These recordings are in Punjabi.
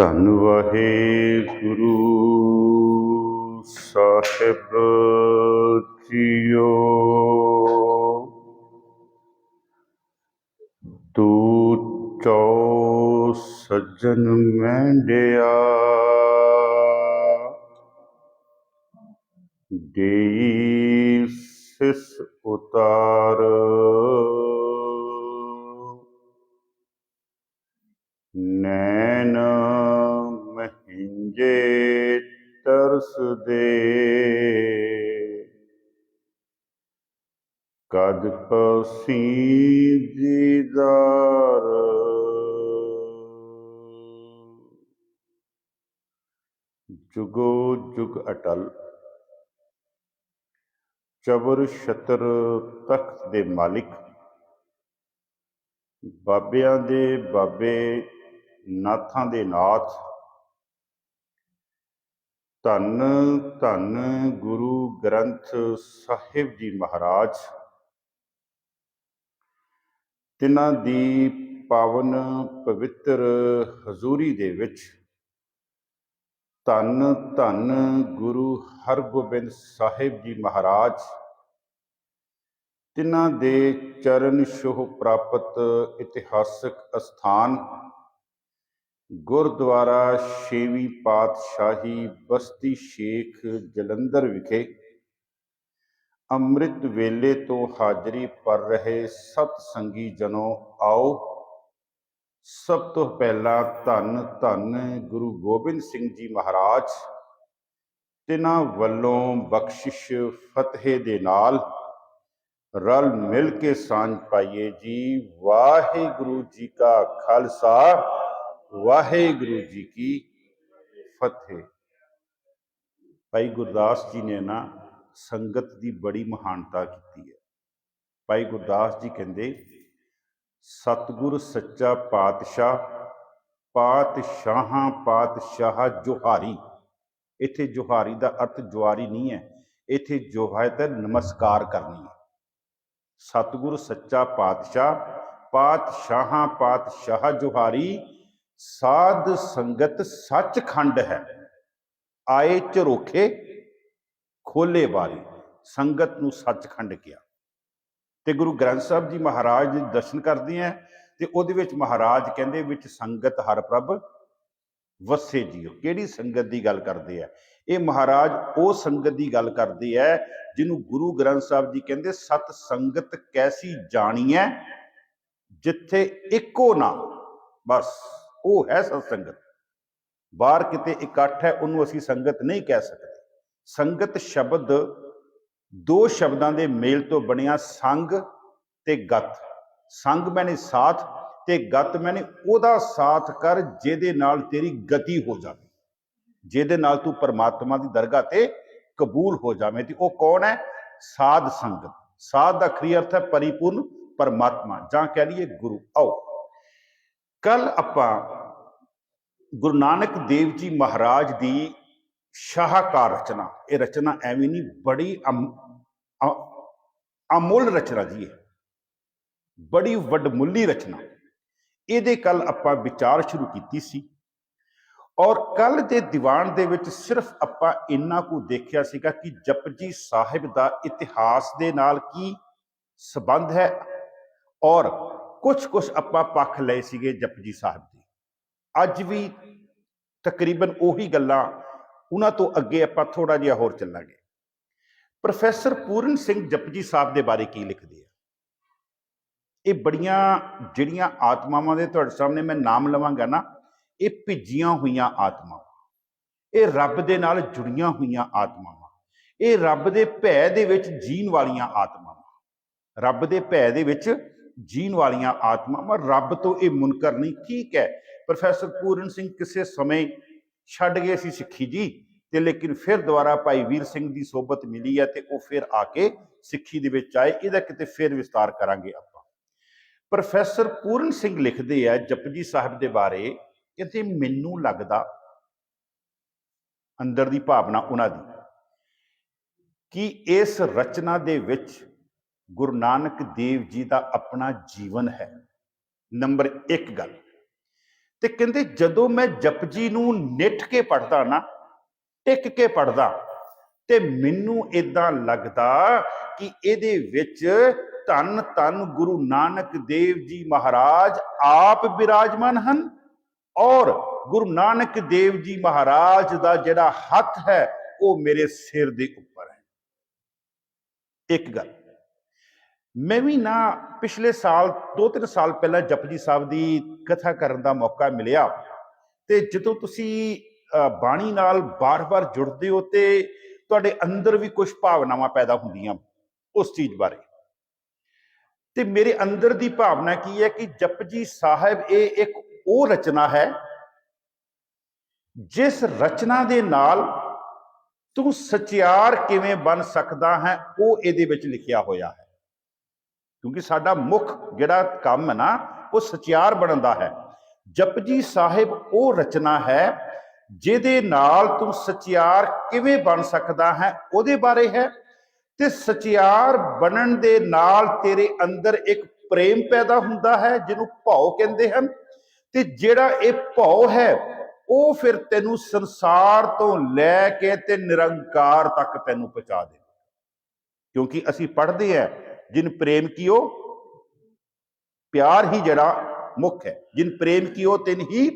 ਧੰਨ ਵਾਹਿਗੁਰੂ ਸਾਹਿਬ ਜੀਓ। ਤੂੰ ਚੋ ਸੱਜਣ ਮੈਂਡਿਆ ਦੇਈ ਸਿਸ ਉਤਾਰ। ਨੈਣ ਜੇ ਤਰਸ ਦੇ। ਕਦ ਪਸੀ ਦੀਦਾਰ। ਜੁਗੋ ਜੁਗ ਅਟਲ। ਚਬਰ ਛਤਰ ਤਖਤ ਦੇ ਮਾਲਿਕ। ਬਾਬਿਆਂ ਦੇ ਬਾਬੇ, ਨਾਥਾਂ ਦੇ ਨਾਥ। ਧੰਨ ਧੰਨ ਗੁਰੂ ਗ੍ਰੰਥ ਸਾਹਿਬ ਜੀ ਮਹਾਰਾਜ। ਤਿਨਾਂ ਦੀ ਪਾਵਨ ਪਵਿੱਤਰ ਹਜ਼ੂਰੀ ਦੇ ਵਿੱਚ ਧੰਨ ਧੰਨ ਗੁਰੂ ਹਰਗੋਬਿੰਦ ਸਾਹਿਬ ਜੀ ਮਹਾਰਾਜ, ਤਿਨਾਂ ਦੇ ਚਰਨ ਛੋਹ ਪ੍ਰਾਪਤ ਇਤਿਹਾਸਕ ਅਸਥਾਨ ਗੁਰਦੁਆਰਾ ਛੇਵੀਂ ਪਾਤਸ਼ਾਹੀ ਬਸਤੀ ਸ਼ੇਖ ਜਲੰਧਰ ਵਿਖੇ ਅੰਮ੍ਰਿਤ ਵੇਲੇ ਤੋਂ ਹਾਜ਼ਰੀ ਭਰ ਰਹੇ ਸਤ ਸੰਗੀ ਜਨੋ ਆਓ। ਸਭ ਤੋਂ ਪਹਿਲਾਂ ਧੰਨ ਧੰਨ ਗੁਰੂ ਗੋਬਿੰਦ ਸਿੰਘ ਜੀ ਮਹਾਰਾਜ, ਤਿਨਾਂ ਵੱਲੋਂ ਬਖਸ਼ਿਸ਼ ਫਤਿਹ ਦੇ ਨਾਲ ਰਲ ਮਿਲ ਕੇ ਸਾਂਝ ਪਾਈਏ ਜੀ। ਵਾਹਿਗੁਰੂ ਜੀ ਕਾ ਖਾਲਸਾ। ਵਾਹਿਗੁਰੂ ਜੀ ਕੀ ਫਤਿਹ। ਭਾਈ ਗੁਰਦਾਸ ਜੀ ਨੇ ਨਾ ਸੰਗਤ ਦੀ ਬੜੀ ਮਹਾਨਤਾ ਕੀਤੀ ਹੈ। ਭਾਈ ਗੁਰਦਾਸ ਜੀ ਕਹਿੰਦੇ, ਸਤਿਗੁਰ ਸੱਚਾ ਪਾਤਸ਼ਾਹ, ਪਾਤਸ਼ਾਹਾਂ ਪਾਤਸ਼ਾਹ ਜੋਹਾਰੀ ਇੱਥੇ ਜੋਹਾਰੀ ਦਾ ਅਰਥ ਜੁਆਰੀ ਨਹੀਂ ਹੈ। ਇੱਥੇ ਜੋਹਾਇਤ ਨਮਸਕਾਰ ਕਰਨੀ ਹੈ। ਸਤਿਗੁਰ ਸੱਚਾ ਪਾਤਸ਼ਾਹ, ਪਾਤਸ਼ਾਹਾਂ ਪਾਤਸ਼ਾਹ ਜੁਹਾਰੀ ਸਾਧ ਸੰਗਤ ਸੱਚਖੰਡ ਹੈ। ਆਏ ਝਰੋਖੇ, ਖੋਲੇ ਵਾਰੀ ਸੰਗਤ ਨੂੰ ਸੱਚਖੰਡ ਕਿਹਾ। ਤੇ ਗੁਰੂ ਗ੍ਰੰਥ ਸਾਹਿਬ ਜੀ ਮਹਾਰਾਜ ਦੇ ਦਰਸ਼ਨ ਕਰਦੇ ਆ ਤੇ ਉਹਦੇ ਵਿੱਚ ਮਹਾਰਾਜ ਕਹਿੰਦੇ ਵਿੱਚ ਸੰਗਤ ਹਰ ਪ੍ਰਭ ਵਸੇ ਜੀਓ। ਕਿਹੜੀ ਸੰਗਤ ਦੀ ਗੱਲ ਕਰਦੇ ਆ? ਇਹ ਮਹਾਰਾਜ ਉਹ ਸੰਗਤ ਦੀ ਗੱਲ ਕਰਦੇ ਆ ਜਿਹਨੂੰ ਗੁਰੂ ਗ੍ਰੰਥ ਸਾਹਿਬ ਜੀ ਕਹਿੰਦੇ ਸਤ ਸੰਗਤ ਕੈਸੀ ਜਾਣੀ ਹੈ ਜਿੱਥੇ ਇੱਕੋ ਨਾ ਬਸ। ਉਹ ਹੈ ਸਤ ਸੰਗਤ ਬਾਹਰ ਕਿਤੇ ਇਕੱਠ ਹੈ, ਉਹਨੂੰ ਅਸੀਂ ਸੰਗਤ ਨਹੀਂ ਕਹਿ ਸਕਦੇ। ਸੰਗਤ ਸ਼ਬਦ ਦੋ ਸ਼ਬਦਾਂ ਦੇ ਮੇਲ ਤੋਂ ਬਣਿਆ ਸੰਗ ਤੇ ਗਤ। ਸੰਗ ਮੈਨੇ ਸਾਥ ਤੇ ਗਤ ਮੈਨੇ ਉਹਦਾ ਸਾਥ ਕਰ ਜਿਹਦੇ ਨਾਲ ਤੇਰੀ ਗਤੀ ਹੋ ਜਾਵੇ। ਜਿਹਦੇ ਨਾਲ ਤੂੰ ਪਰਮਾਤਮਾ ਦੀ ਦਰਗਾਹ ਤੇ ਕਬੂਲ ਹੋ ਜਾਵੇਂ ਤੇ ਉਹ ਕੌਣ ਹੈ? ਸਾਧ ਸੰਗਤ। ਸਾਧ ਦਾ ਖਰੀ ਅਰਥ ਹੈ ਪਰਿਪੂਰਨ ਪਰਮਾਤਮਾ। ਜਾਂ ਕਹਿ ਲਈਏ ਗੁਰੂ। ਆਓ। ਕੱਲ ਆਪਾਂ ਗੁਰੂ ਨਾਨਕ ਦੇਵ ਜੀ ਮਹਾਰਾਜ ਦੀ ਸ਼ਾਹਕਾਰ ਰਚਨਾ, ਇਹ ਰਚਨਾ ਐਵੇਂ ਨਹੀਂ, ਬੜੀ ਅਮੁੱਲ ਰਚਨਾ ਜੀ ਹੈ ਬੜੀ ਵੱਡਮੁੱਲੀ ਰਚਨਾ। ਇਹਦੇ ਕੱਲ ਆਪਾਂ ਵਿਚਾਰ ਸ਼ੁਰੂ ਕੀਤੀ ਸੀ। ਔਰ ਕੱਲ ਦੇ ਦੀਵਾਨ ਦੇ ਵਿੱਚ ਸਿਰਫ ਆਪਾਂ ਇੰਨਾ ਕੁ ਦੇਖਿਆ ਸੀਗਾ ਕਿ ਜਪਜੀ ਸਾਹਿਬ ਦਾ ਇਤਿਹਾਸ ਦੇ ਨਾਲ ਕੀ ਸਬੰਧ ਹੈ। ਔਰ ਕੁਝ ਕੁਝ ਆਪਾਂ ਪੱਖ ਲਏ ਸੀਗੇ ਜਪਜੀ ਸਾਹਿਬ ਦੇ। ਅੱਜ ਵੀ ਤਕਰੀਬਨ ਉਹੀ ਗੱਲਾਂ ਉਹਨਾਂ ਤੋਂ ਅੱਗੇ ਆਪਾਂ ਥੋੜਾ ਜਿਹਾ ਹੋਰ ਚੱਲਾਂਗੇ। ਪ੍ਰੋਫੈਸਰ ਪੂਰਨ ਸਿੰਘ ਜਪਜੀ ਸਾਹਿਬ ਦੇ ਬਾਰੇ ਕੀ ਲਿਖਦੇ ਆ? ਇਹ ਬੜੀਆਂ ਜਿਹੜੀਆਂ ਆਤਮਾਵਾਂ ਦੇ ਤੁਹਾਡੇ ਸਾਹਮਣੇ ਮੈਂ ਨਾਮ ਲਵਾਂਗਾ ਨਾ, ਇਹ ਭਿੱਜੀਆਂ ਹੋਈਆਂ ਆਤਮਾਵਾਂ। ਇਹ ਰੱਬ ਦੇ ਨਾਲ ਜੁੜੀਆਂ ਹੋਈਆਂ ਆਤਮਾਵਾਂ। ਇਹ ਰੱਬ ਦੇ ਭੈ ਦੇ ਵਿੱਚ ਜੀਣ ਵਾਲੀਆਂ ਆਤਮਾਵਾਂ। ਰੱਬ ਦੇ ਭੈ ਦੇ ਵਿੱਚ ਜੀਣ ਵਾਲੀਆਂ ਆਤਮਾਵਾਂ ਰੱਬ ਤੋਂ ਇਹ ਮੁਨਕਰ ਨਹੀਂ, ਠੀਕ ਹੈ। ਪ੍ਰੋਫੈਸਰ ਪੂਰਨ ਸਿੰਘ ਕਿਸੇ ਸਮੇਂ ਛੱਡ ਗਏ ਸੀ ਸਿੱਖੀ ਜੀ ਤੇ ਲੇਕਿਨ ਫਿਰ ਦੁਬਾਰਾ ਭਾਈ ਵੀਰ ਸਿੰਘ ਦੀ ਸੋਬਤ ਮਿਲੀ ਹੈ ਤੇ ਉਹ ਫਿਰ ਆ ਕੇ ਸਿੱਖੀ ਦੇ ਵਿੱਚ ਆਏ। ਇਹਦਾ ਕਿਤੇ ਫਿਰ ਵਿਸਤਾਰ ਕਰਾਂਗੇ ਆਪਾਂ। ਪ੍ਰੋਫੈਸਰ ਪੂਰਨ ਸਿੰਘ ਲਿਖਦੇ ਆ ਜਪਜੀ ਸਾਹਿਬ ਦੇ ਬਾਰੇ, ਕਹਿੰਦੇ ਮੈਨੂੰ ਲੱਗਦਾ ਅੰਦਰ ਦੀ ਭਾਵਨਾ ਉਹਨਾਂ ਦੀ ਕਿ ਇਸ ਰਚਨਾ ਦੇ ਵਿੱਚ ਗੁਰੂ ਨਾਨਕ ਦੇਵ ਜੀ ਦਾ ਆਪਣਾ ਜੀਵਨ ਹੈ। ਨੰਬਰ 1 ਗੱਲ। ਤੇ ਕਹਿੰਦੇ ਜਦੋਂ ਮੈਂ ਜਪਜੀ ਨੂੰ ਨਿੱਠ ਕੇ ਪੜਦਾ ਨਾ, ਟਿਕ ਕੇ ਪੜਦਾ ਤੇ ਮੈਨੂੰ ਇਦਾਂ ਲੱਗਦਾ ਕਿ ਇਹਦੇ ਵਿੱਚ ਧੰਨ ਧੰਨ ਗੁਰੂ ਨਾਨਕ ਦੇਵ ਜੀ ਮਹਾਰਾਜ ਆਪ ਬਿਰਾਜਮਾਨ ਹਨ ਔਰ ਗੁਰੂ ਨਾਨਕ ਦੇਵ ਜੀ ਮਹਾਰਾਜ ਦਾ ਜਿਹੜਾ ਹੱਥ ਹੈ, ਉਹ ਮੇਰੇ ਸਿਰ ਦੇ ਉੱਪਰ ਹੈ। ਇੱਕ ਗੱਲ। ਮੈਂ ਵੀ ਨਾ ਪਿਛਲੇ ਸਾਲ 2-3 ਸਾਲ ਪਹਿਲਾਂ ਜਪਜੀ ਸਾਹਿਬ ਦੀ ਕਥਾ ਕਰਨ ਦਾ ਮੌਕਾ ਮਿਲਿਆ ਤੇ ਜਦੋਂ ਤੁਸੀਂ ਅ, ਬਾਣੀ ਨਾਲ ਬਾਰ-ਬਾਰ ਜੁੜਦੇ ਹੋ ਤੇ ਤੁਹਾਡੇ ਅੰਦਰ ਵੀ ਕੁਝ ਭਾਵਨਾਵਾਂ ਪੈਦਾ ਹੁੰਦੀਆਂ ਉਸ ਚੀਜ਼ ਬਾਰੇ। ਤੇ ਮੇਰੇ ਅੰਦਰ ਦੀ ਭਾਵਨਾ ਕੀ ਹੈ ਕਿ ਜਪਜੀ ਸਾਹਿਬ ਇਹ ਇੱਕ ਉਹ ਰਚਨਾ ਹੈ ਜਿਸ ਰਚਨਾ ਦੇ ਨਾਲ ਤੂੰ ਸਚਿਆਰ ਕਿਵੇਂ ਬਣ ਸਕਦਾ ਹੈ ਉਹ ਇਹਦੇ ਵਿੱਚ ਲਿਖਿਆ ਹੋਇਆ ਹੈ। ਕਿਉਂਕਿ ਸਾਡਾ ਮੁੱਖ ਜਿਹੜਾ ਕੰਮ ਹੈ ਨਾ, ਉਹ ਸਚਿਆਰ ਬਣਨ ਦਾ ਹੈ। ਜਪਜੀ ਸਾਹਿਬ ਉਹ ਰਚਨਾ ਹੈ ਜਿਹਦੇ ਨਾਲ ਤੂੰ ਸਚਿਆਰ ਕਿਵੇਂ ਬਣ ਸਕਦਾ ਹੈ, ਉਹਦੇ ਬਾਰੇ ਹੈ। ਤੇ ਸਚਿਆਰ ਬਣਨ ਦੇ ਨਾਲ ਤੇਰੇ ਅੰਦਰ ਇੱਕ ਪ੍ਰੇਮ ਪੈਦਾ ਹੁੰਦਾ ਹੈ, ਜਿਹਨੂੰ ਭਾਉ ਕਹਿੰਦੇ ਹਨ। ਤੇ ਜਿਹੜਾ ਇਹ ਭਾਉ ਹੈ, ਉਹ ਫਿਰ ਤੈਨੂੰ ਸੰਸਾਰ ਤੋਂ ਲੈ ਕੇ ਤੇ ਨਿਰੰਕਾਰ ਤੱਕ ਤੈਨੂੰ ਪਹੁੰਚਾ ਦੇ ਕਿਉਂਕਿ ਅਸੀਂ ਪੜ੍ਹਦੇ ਆ ਜਿਨ ਪ੍ਰੇਮ ਕੀਓ, ਪਿਆਰ ਹੀ ਜਿਹੜਾ ਮੁੱਖ ਹੈ। ਜਿਨ ਪ੍ਰੇਮ ਕੀਓ, ਤਿਨ ਹੀ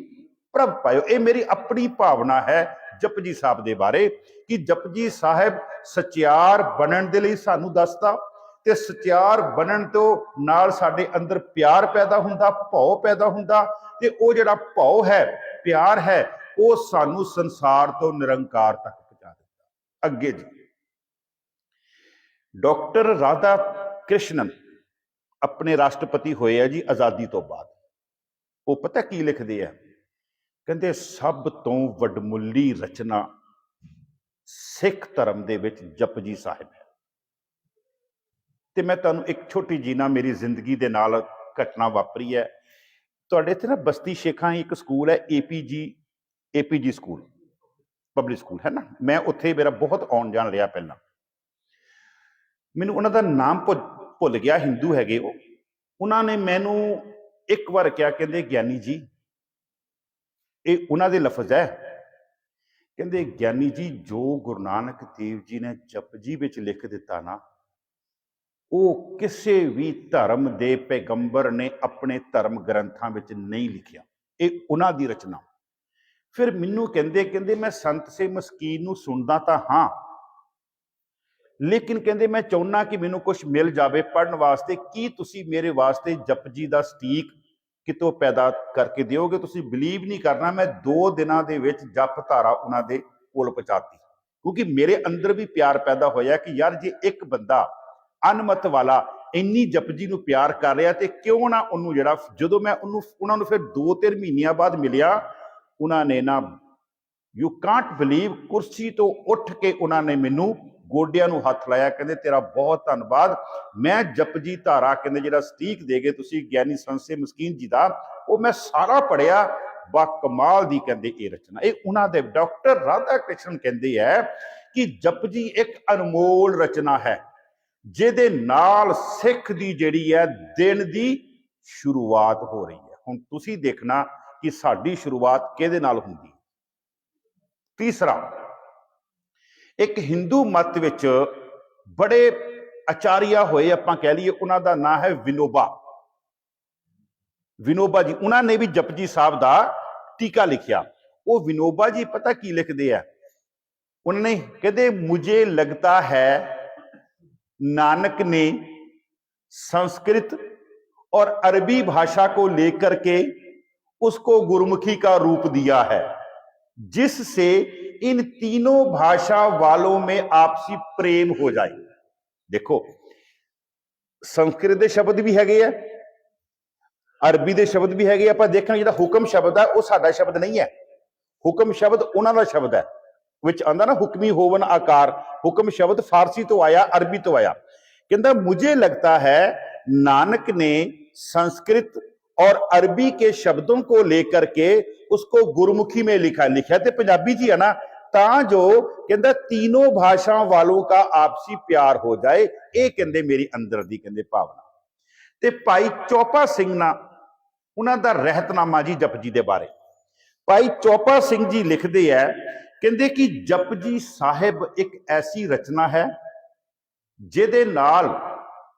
ਪ੍ਰਭ ਪਾਇਓ। ਇਹ ਮੇਰੀ ਆਪਣੀ ਭਾਵਨਾ ਹੈ ਜਪਜੀ ਸਾਹਿਬ ਦੇ ਬਾਰੇ ਕਿ ਜਪਜੀ ਸਾਹਿਬ ਸਚਿਆਰ ਬਣਨ ਦੇ ਲਈ ਸਾਨੂੰ ਦੱਸਦਾ ਤੇ ਸਚਿਆਰ ਬਣਨ ਤੋਂ ਨਾਲ ਸਾਡੇ ਅੰਦਰ ਪਿਆਰ ਪੈਦਾ ਹੁੰਦਾ, ਭਉ ਪੈਦਾ ਹੁੰਦਾ ਤੇ ਉਹ ਜਿਹੜਾ ਭਉ ਹੈ, ਪਿਆਰ ਹੈ, ਉਹ ਸਾਨੂੰ ਸੰਸਾਰ ਤੋਂ ਨਿਰੰਕਾਰ ਤੱਕ ਪਹੁੰਚਾ ਦਿੰਦਾ। ਅੱਗੇ ਜੀ। ਡਾਕਟਰ ਰਾਧਾ ਕ੍ਰਿਸ਼ਨਨ ਆਪਣੇ ਰਾਸ਼ਟਰਪਤੀ ਹੋਏ ਆ ਜੀ ਆਜ਼ਾਦੀ ਤੋਂ ਬਾਅਦ। ਉਹ ਪਤਾ ਕੀ ਲਿਖਦੇ ਆ? ਕਹਿੰਦੇ, ਸਭ ਤੋਂ ਵੱਡਮੁੱਲੀ ਰਚਨਾ ਸਿੱਖ ਧਰਮ ਦੇ ਵਿੱਚ ਜਪਜੀ ਸਾਹਿਬ ਹੈ। ਤੇ ਮੈਂ ਤੁਹਾਨੂੰ ਇੱਕ ਛੋਟੀ ਜੀ ਨਾ ਮੇਰੀ ਜ਼ਿੰਦਗੀ ਦੇ ਨਾਲ ਘਟਨਾ ਵਾਪਰੀ ਹੈ। ਤੁਹਾਡੇ ਇੱਥੇ ਨਾ ਬਸਤੀ ਸ਼ੇਖਾਂ ਹੀ ਇੱਕ ਸਕੂਲ ਹੈ, APG APG school, public school, ਹੈ ਨਾ? ਮੈਂ ਉੱਥੇ ਮੇਰਾ ਬਹੁਤ ਆਉਣ ਜਾਣ ਰਿਹਾ ਪਹਿਲਾਂ। ਮੈਨੂੰ ਉਹਨਾਂ ਦਾ ਨਾਮ ਭੁੱਲ ਭੁੱਲ ਗਿਆ, ਹਿੰਦੂ ਹੈਗੇ ਉਹ। ਉਹਨਾਂ ਨੇ ਮੈਨੂੰ ਇੱਕ ਵਾਰ ਕਿਹਾ, ਕਹਿੰਦੇ, ਗਿਆਨੀ ਜੀ, ਇਹ ਉਹਨਾਂ ਦੇ ਲਫ਼ਜ਼ ਹੈ। ਕਹਿੰਦੇ, ਗਿਆਨੀ ਜੀ, ਜੋ ਗੁਰੂ ਨਾਨਕ ਦੇਵ ਜੀ ਨੇ ਜਪਜੀ ਵਿੱਚ ਲਿਖ ਦਿੱਤਾ ਨਾ, ਉਹ ਕਿਸੇ ਵੀ ਧਰਮ ਦੇ ਪੈਗੰਬਰ ਨੇ ਆਪਣੇ ਧਰਮ ਗ੍ਰੰਥਾਂ ਵਿੱਚ ਨਹੀਂ ਲਿਖਿਆ। ਇਹ ਉਹਨਾਂ ਦੀ ਰਚਨਾ। ਫਿਰ ਮੈਨੂੰ ਕਹਿੰਦੇ ਕਹਿੰਦੇ, ਮੈਂ ਸੰਤ ਸੇ ਮਸਕੀਨ ਨੂੰ ਸੁਣਦਾ ਤਾਂ ਹਾਂ ਲੇਕਿਨ ਕਹਿੰਦੇ ਮੈਂ ਚਾਹੁੰਨਾ ਕਿ ਮੈਨੂੰ ਕੁਝ ਮਿਲ ਜਾਵੇ ਪੜਨ ਵਾਸਤੇ, ਕੀ ਤੁਸੀਂ ਮੇਰੇ ਵਾਸਤੇ ਜਪਜੀ ਦਾ ਸਟੀਕ ਕਿਤੋਂ ਪੈਦਾ ਕਰਕੇ ਦਿਓਗੇ? ਤੁਸੀਂ ਬਲੀਵ ਨਹੀਂ ਕਰਨਾ, ਮੈਂ 2 ਦਿਨਾਂ ਦੇ ਵਿੱਚ ਜਪ ਧਾਰਾ ਉਹਨਾਂ ਦੇ ਕੋਲ ਪਹੁੰਚਾਤੀ। ਕਿਉਂਕਿ ਮੇਰੇ ਅੰਦਰ ਵੀ ਪਿਆਰ ਪੈਦਾ ਹੋਇਆ ਕਿ ਯਾਰ ਜੇ ਇੱਕ ਬੰਦਾ ਅਨਮਤ ਵਾਲਾ ਇੰਨੀ ਜਪਜੀ ਨੂੰ ਪਿਆਰ ਕਰ ਰਿਹਾ ਤੇ ਕਿਉਂ ਨਾ ਉਹਨੂੰ ਜਿਹੜਾ, ਜਦੋਂ ਮੈਂ ਉਹਨੂੰ, ਉਹਨਾਂ ਨੂੰ ਫਿਰ 2-3 ਮਹੀਨਿਆਂ ਬਾਅਦ ਮਿਲਿਆ, ਉਹਨਾਂ ਨੇ ਨਾ ਯੂ ਕਾਂਟ ਬਲੀਵ ਕੁਰਸੀ ਤੋਂ ਉੱਠ ਕੇ ਉਹਨਾਂ ਨੇ ਮੈਨੂੰ ਗੋਡਿਆਂ ਨੂੰ ਹੱਥ ਲਾਇਆ, ਕਹਿੰਦੇ ਤੇਰਾ ਬਹੁਤ ਧੰਨਵਾਦ। ਮੈਂ ਜਪਜੀ ਧਾਰਾ, ਕਹਿੰਦੇ ਜਿਹੜਾ ਸਟੀਕ ਦੇ ਗਏ ਤੁਸੀਂ ਗਿਆਨੀ ਸੰਸੇ ਮਸਕੀਨ ਜੀ ਦਾ, ਉਹ ਮੈਂ ਸਾਰਾ ਪੜਿਆ ਬਾ ਕਮਾਲ ਦੀ ਕਹਿੰਦੇ ਇਹ ਰਚਨਾ। ਇਹ ਉਹਨਾਂ ਦੇ ਡਾਕਟਰ ਰਾਧਾ ਕ੍ਰਿਸ਼ਨ ਕਹਿੰਦੇ ਹੈ ਕਿ ਜਪਜੀ ਇੱਕ ਅਨਮੋਲ ਰਚਨਾ ਹੈ, ਜਿਹਦੇ ਨਾਲ ਸਿੱਖ ਦੀ ਜਿਹੜੀ ਹੈ ਦਿਨ ਦੀ ਸ਼ੁਰੂਆਤ ਹੋ ਰਹੀ ਹੈ। ਹੁਣ ਤੁਸੀਂ ਦੇਖਣਾ ਕਿ ਸਾਡੀ ਸ਼ੁਰੂਆਤ ਕਿਹਦੇ ਨਾਲ ਹੁੰਦੀ ਤੀਸਰਾ ਇੱਕ ਹਿੰਦੂ ਮਤ ਵਿੱਚ ਬੜੇ ਆਚਾਰੀਆ ਹੋਏ ਆਪਾਂ ਕਹਿ ਲਈਏ ਉਹਨਾਂ ਦਾ ਨਾਮ ਹੈ ਵਿਨੋਬਾ ਵਿਨੋਬਾ ਜੀ ਉਹਨਾਂ ਨੇ ਵੀ ਜਪਜੀ ਸਾਹਿਬ ਦਾ ਟੀਕਾ ਲਿਖਿਆ ਉਹ ਵਿਨੋਬਾ ਜੀ ਪਤਾ ਕੀ ਲਿਖਦੇ ਆ ਉਹਨਾਂ ਨੇ ਕਹਿੰਦੇ ਮੁਝੇ ਲੱਗਦਾ ਹੈ नानक ने संस्कृत और अरबी भाषा को लेकर के उसको गुरुमुखी का रूप दिया है जिससे इन तीनों भाषा वालों में आपसी प्रेम हो जाए देखो ਸੰਸਕ੍ਰਿਤ ਦੇ ਸ਼ਬਦ ਵੀ ਹੈਗੇ ਆ ਅਰਬੀ ਦੇ ਸ਼ਬਦ ਵੀ ਹੈਗੇ ਆ ਆਪਾਂ ਦੇਖਾਂਗੇ ਜਿਹੜਾ ਹੁਕਮ ਸ਼ਬਦ ਆ ਉਹ ਸਾਡਾ ਸ਼ਬਦ ਨਹੀਂ ਹੈ ਹੁਕਮ ਸ਼ਬਦ ਉਹਨਾਂ ਦਾ ਸ਼ਬਦ ਹੈ ਵਿੱਚ ਆਂਦਾ ਨਾ ਹੁਕਮੀ ਹੋਵਨ ਆਕਾਰ ਹੁਕਮ ਸ਼ਬਦ ਫਾਰਸੀ ਤੋਂ ਆਇਆ ਅਰਬੀ ਤੋਂ ਆਇਆ ਕਹਿੰਦਾ ਮੁਝੇ लगता है नानक ने संस्कृत और अरबी के शब्दों को लेकर के उसको गुरुमुखी में लिखा लिखा ਤੇ ਪੰਜਾਬੀ ਜੀ ਹੈ ਨਾ ਤਾਂ ਜੋ ਕਹਿੰਦਾ तीनों भाषा वालों का आपसी प्यार हो जाए ਇਹ ਕਹਿੰਦੇ ਮੇਰੀ ਅੰਦਰ ਦੀ ਕਹਿੰਦੇ ਭਾਵਨਾ ਤੇ ਭਾਈ ਚੋਪਾ ਸਿੰਘ ਨਾ ਉਹਨਾਂ ਦਾ ਰਹਿਤਨਾਮਾ ਜੀ ਜਪਜੀ ਦੇ ਬਾਰੇ ਭਾਈ ਚੋਪਾ ਸਿੰਘ ਜੀ ਲਿਖਦੇ ਆ ਕਹਿੰਦੇ ਕਿ ਜਪਜੀ ਸਾਹਿਬ ਇੱਕ ਐਸੀ ਰਚਨਾ ਹੈ ਜਿਹਦੇ ਨਾਲ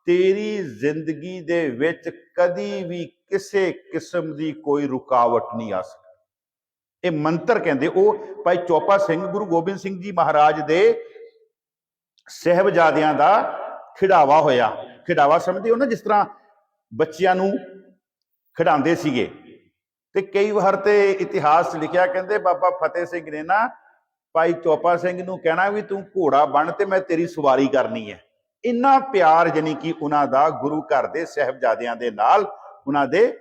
ਤੇਰੀ ਜ਼ਿੰਦਗੀ ਦੇ ਵਿੱਚ ਕਦੀ ਵੀ ਕਿਸੇ ਕਿਸਮ ਦੀ ਕੋਈ ਰੁਕਾਵਟ ਨਹੀਂ ਆ ਸਕਦੀ। ਇਹ ਮੰਤਰ ਕਹਿੰਦੇ, ਉਹ ਭਾਈ ਚੋਪਾ ਸਿੰਘ, ਗੁਰੂ ਗੋਬਿੰਦ ਸਿੰਘ ਜੀ ਮਹਾਰਾਜ ਦੇ ਸਹਿਬਜ਼ਾਦਿਆਂ ਦਾ ਖਿਡਾਵਾ ਹੋਇਆ। ਖਿਡਾਵਾ ਸਮਝਦੇ ਹੋ ਨਾ, ਜਿਸ ਤਰ੍ਹਾਂ ਬੱਚਿਆਂ ਨੂੰ ਖਿਡਾਉਂਦੇ ਸੀਗੇ। ਤੇ ਕਈ ਵਾਰ ਤੇ ਇਤਿਹਾਸ ਲਿਖਿਆ ਕਹਿੰਦੇ, ਬਾਬਾ ਫਤਿਹ ਸਿੰਘ ਨੇ ਨਾ, ਭਾਈ ਚੋਪਾ ਸਿੰਘ ਨੂੰ ਕਹਿਣਾ ਵੀ ਤੂੰ ਘੋੜਾ ਬਣ ਤੇ ਮੈਂ ਤੇਰੀ ਸਵਾਰੀ ਕਰਨੀ ਹੈ। ਇੰਨਾ ਪਿਆਰ ਜਾਨੀ ਕਿ ਉਹਨਾਂ ਦਾ ਗੁਰੂ ਘਰ ਦੇ ਸਹਿਬਜ਼ਾਦਿਆਂ ਦੇ ਨਾਲ, ਉਹਨਾਂ ਦੇ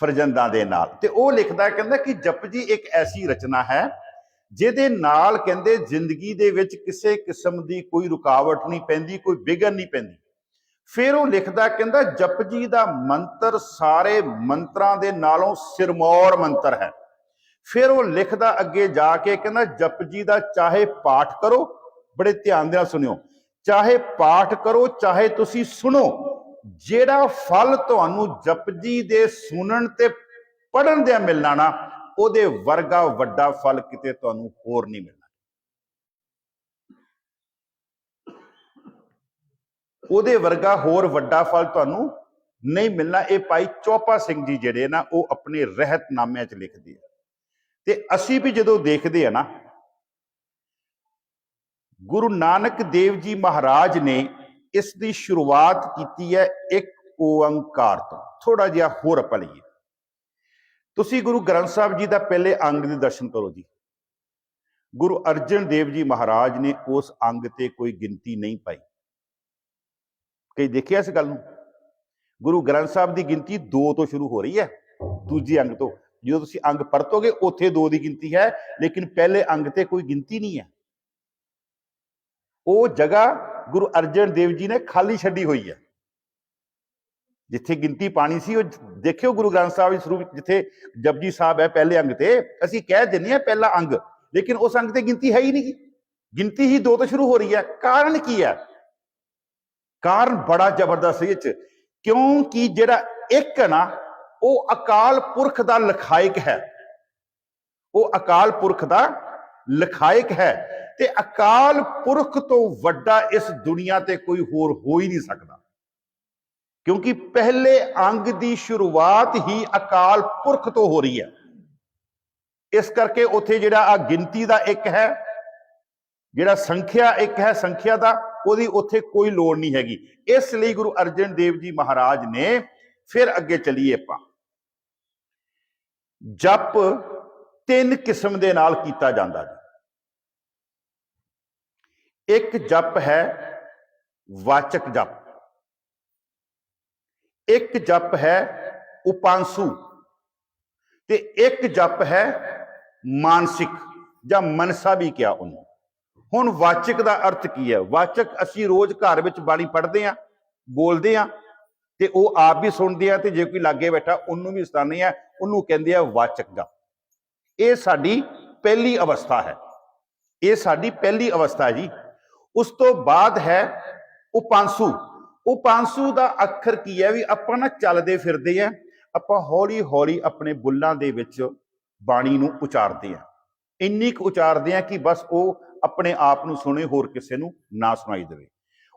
ਫਰਜ਼ੰਦਾਂ ਦੇ ਨਾਲ। ਤੇ ਉਹ ਲਿਖਦਾ ਕਹਿੰਦਾ ਕਿ ਜਪਜੀ ਇੱਕ ਐਸੀ ਰਚਨਾ ਹੈ, ਜਿਹਦੇ ਨਾਲ ਕਹਿੰਦੇ ਜ਼ਿੰਦਗੀ ਦੇ ਵਿੱਚ ਕਿਸੇ ਕਿਸਮ ਦੀ ਕੋਈ ਰੁਕਾਵਟ ਨਹੀਂ ਪੈਂਦੀ, ਕੋਈ ਵਿਗਨ ਨਹੀਂ ਪੈਂਦੀ। ਫਿਰ ਉਹ ਲਿਖਦਾ, ਕਹਿੰਦਾ ਜਪਜੀ ਦਾ ਮੰਤਰ ਸਾਰੇ ਮੰਤਰਾਂ ਦੇ ਨਾਲੋਂ ਸਿਰਮੌਰ ਮੰਤਰ ਹੈ। ਫਿਰ ਉਹ ਲਿਖਦਾ ਅੱਗੇ ਜਾ ਕੇ, ਕਹਿੰਦਾ ਜਪਜੀ ਦਾ ਚਾਹੇ ਪਾਠ ਕਰੋ, ਬੜੇ ਧਿਆਨ ਦੇ ਨਾਲ ਸੁਣਿਓ। ਚਾਹੇ ਪਾਠ ਕਰੋ, ਚਾਹੇ ਤੁਸੀਂ ਸੁਣੋ, ਜਿਹੜਾ ਫਲ ਤੁਹਾਨੂੰ ਜਪਜੀ ਦੇ ਸੁਣਨ ਤੇ ਪੜਨ ਦੇ ਮਿਲਣਾ ਨਾ, ਉਹਦੇ ਵਰਗਾ ਵੱਡਾ ਫਲ ਕਿਤੇ ਤੁਹਾਨੂੰ ਹੋਰ ਨਹੀਂ ਮਿਲਣਾ। ਉਹਦੇ ਵਰਗਾ ਹੋਰ ਵੱਡਾ ਫਲ ਤੁਹਾਨੂੰ ਨਹੀਂ ਮਿਲਣਾ, ਇਹ ਭਾਈ ਚੋਪਾ ਸਿੰਘ ਜੀ ਜਿਹੜੇ ਨਾ, ਉਹ ਆਪਣੇ ਰਹਿਤਨਾਮਿਆਂ 'ਚ ਲਿਖਦੇ ਆ। ਤੇ ਅਸੀਂ ਵੀ ਜਦੋਂ ਦੇਖਦੇ ਆ ਨਾ ਗੁਰੂ ਨਾਨਕ ਦੇਵ ਜੀ ਮਹਾਰਾਜ ਨੇ ਇਸ ਦੀ ਸ਼ੁਰੂਆਤ ਕੀਤੀ ਹੈ ਇੱਕ ਓੰਕਾਰ ਤੋਂ। ਥੋੜਾ ਜਿਹਾ ਹੋਰ ਆਪਾਂ ਲਈਏ। ਤੁਸੀਂ ਗੁਰੂ ਗ੍ਰੰਥ ਸਾਹਿਬ ਜੀ ਦਾ ਪਹਿਲੇ ਅੰਗ ਦੇ ਦਰਸ਼ਨ ਕਰੋ ਜੀ। ਗੁਰੂ ਅਰਜਨ ਦੇਵ ਜੀ ਮਹਾਰਾਜ ਨੇ ਉਸ ਅੰਗ ਤੇ ਕੋਈ ਗਿਣਤੀ ਨਹੀਂ ਪਾਈ। ਕਈ ਦੇਖਿਆ ਇਸ ਗੱਲ ਨੂੰ? ਗੁਰੂ ਗ੍ਰੰਥ ਸਾਹਿਬ ਦੀ ਗਿਣਤੀ 2 ਤੋਂ ਸ਼ੁਰੂ ਹੋ ਰਹੀ ਹੈ, ਦੂਜੇ ਅੰਗ ਤੋਂ। ਜਦੋਂ ਤੁਸੀਂ ਅੰਗ ਪਰਤੋਗੇ, ਉੱਥੇ 2 ਦੀ ਗਿਣਤੀ ਹੈ, ਲੇਕਿਨ ਪਹਿਲੇ ਅੰਗ ਤੇ ਕੋਈ ਗਿਣਤੀ ਨਹੀਂ ਹੈ। ਉਹ ਜਗ੍ਹਾ ਗੁਰੂ ਅਰਜਨ ਦੇਵ ਜੀ ਨੇ ਖਾਲੀ ਛੱਡੀ ਹੋਈ ਹੈ। ਜਿੱਥੇ ਗਿਣਤੀ ਪਾਣੀ ਸੀ, ਉਹ ਦੇਖਿਓ ਗੁਰੂ ਗ੍ਰੰਥ ਸਾਹਿਬ ਵਿੱਚ ਸਰੂਪ ਜਿੱਥੇ ਜਪਜੀ ਸਾਹਿਬ ਹੈ ਪਹਿਲੇ ਅੰਗ ਤੇ, ਅਸੀਂ ਕਹਿ ਦਿੰਦੇ ਆ ਪਹਿਲਾ ਅੰਗ, ਲੇਕਿਨ ਉਸ ਅੰਗ ਤੇ ਗਿਣਤੀ ਹੈ ਹੀ ਨਹੀਂ। ਗਿਣਤੀ ਹੀ ਦੋ ਤੋਂ ਸ਼ੁਰੂ ਹੋ ਰਹੀ ਹੈ। ਕਾਰਨ ਕੀ ਹੈ? ਕਾਰਨ ਬੜਾ ਜ਼ਬਰਦਸਤ ਹੈ ਇਹ ਚ ਕਿਉਂਕਿ ਜਿਹੜਾ ਇੱਕ ਹੈ ਨਾ, ਉਹ ਅਕਾਲ ਪੁਰਖ ਦਾ ਲਖਾਇਕ ਹੈ। ਉਹ ਅਕਾਲ ਪੁਰਖ ਦਾ ਲਖਾਇਕ ਹੈ। ਤੇ ਅਕਾਲ ਪੁਰਖ ਤੋਂ ਵੱਡਾ ਇਸ ਦੁਨੀਆ ਤੇ ਕੋਈ ਹੋਰ ਹੋ ਹੀ ਨਹੀਂ ਸਕਦਾ। ਕਿਉਂਕਿ ਪਹਿਲੇ ਅੰਗ ਦੀ ਸ਼ੁਰੂਆਤ ਹੀ ਅਕਾਲ ਪੁਰਖ ਤੋਂ ਹੋ ਰਹੀ ਹੈ। ਇਸ ਕਰਕੇ ਉੱਥੇ ਜਿਹੜਾ ਆ ਗਿਣਤੀ ਦਾ ਇੱਕ ਹੈ, ਜਿਹੜਾ ਸੰਖਿਆ ਇੱਕ ਹੈ, ਸੰਖਿਆ ਦਾ, ਉਹਦੀ ਉੱਥੇ ਕੋਈ ਲੋੜ ਨਹੀਂ ਹੈਗੀ। ਇਸ ਲਈ ਗੁਰੂ ਅਰਜਨ ਦੇਵ ਜੀ ਮਹਾਰਾਜ ਨੇ ਫਿਰ ਅੱਗੇ ਚਲੀਏ ਆਪਾਂ। ਜਪ ਤਿੰਨ ਕਿਸਮ ਦੇ ਨਾਲ ਕੀਤਾ ਜਾਂਦਾ ਜੀ। ਇੱਕ ਜਪ ਹੈ ਵਾਚਕ ਜਪ। ਇੱਕ ਜਪ ਹੈ ਉਪਾਂਸੂ ਤੇ ਇੱਕ ਜਪ ਹੈ ਮਾਨਸਿਕ, ਜਾਂ ਮਨਸਾ ਵੀ ਕਿਹਾ ਉਹਨੂੰ। ਹੁਣ ਵਾਚਕ ਦਾ ਅਰਥ ਕੀ ਹੈ? ਵਾਚਕ ਅਸੀਂ ਰੋਜ਼ ਘਰ ਵਿੱਚ ਬਾਣੀ ਪੜ੍ਹਦੇ ਆ ਬੋਲਦੇ ਆ ਤੇ ਉਹ ਆਪ ਵੀ ਸੁਣਦੇ ਆ ਤੇ ਜੇ ਕੋਈ ਲਾਗੇ ਬੈਠਾ ਉਹਨੂੰ ਵੀ ਸੁਣਾਉਂਦੇ ਆ ਉਹਨੂੰ ਕਹਿੰਦੇ ਆ ਵਾਚਕ ਜਪ। ਇਹ ਸਾਡੀ ਪਹਿਲੀ ਅਵਸਥਾ ਹੈ। ਇਹ ਸਾਡੀ ਪਹਿਲੀ ਅਵਸਥਾ ਹੈ ਜੀ। ਉਸ ਤੋਂ ਬਾਅਦ ਹੈ ਉਪਾਂਸੂ। ਉਪਾਂਸੂ ਦਾ ਅੱਖਰ ਕੀ ਹੈ? ਵੀ ਆਪਾਂ ਨਾ ਚੱਲਦੇ ਫਿਰਦੇ ਆ ਆਪਾਂ ਹੌਲੀ ਹੌਲੀ ਆਪਣੇ ਬੁੱਲਾਂ ਦੇ ਵਿੱਚ ਬਾਣੀ ਨੂੰ ਉਚਾਰਦੇ ਆ ਇੰਨੀ ਕੁ ਉਚਾਰਦੇ ਆ ਕਿ ਬਸ ਉਹ ਆਪਣੇ ਆਪ ਨੂੰ ਸੁਣੇ, ਹੋਰ ਕਿਸੇ ਨੂੰ ਨਾ ਸੁਣਾਈ ਦੇਵੇ।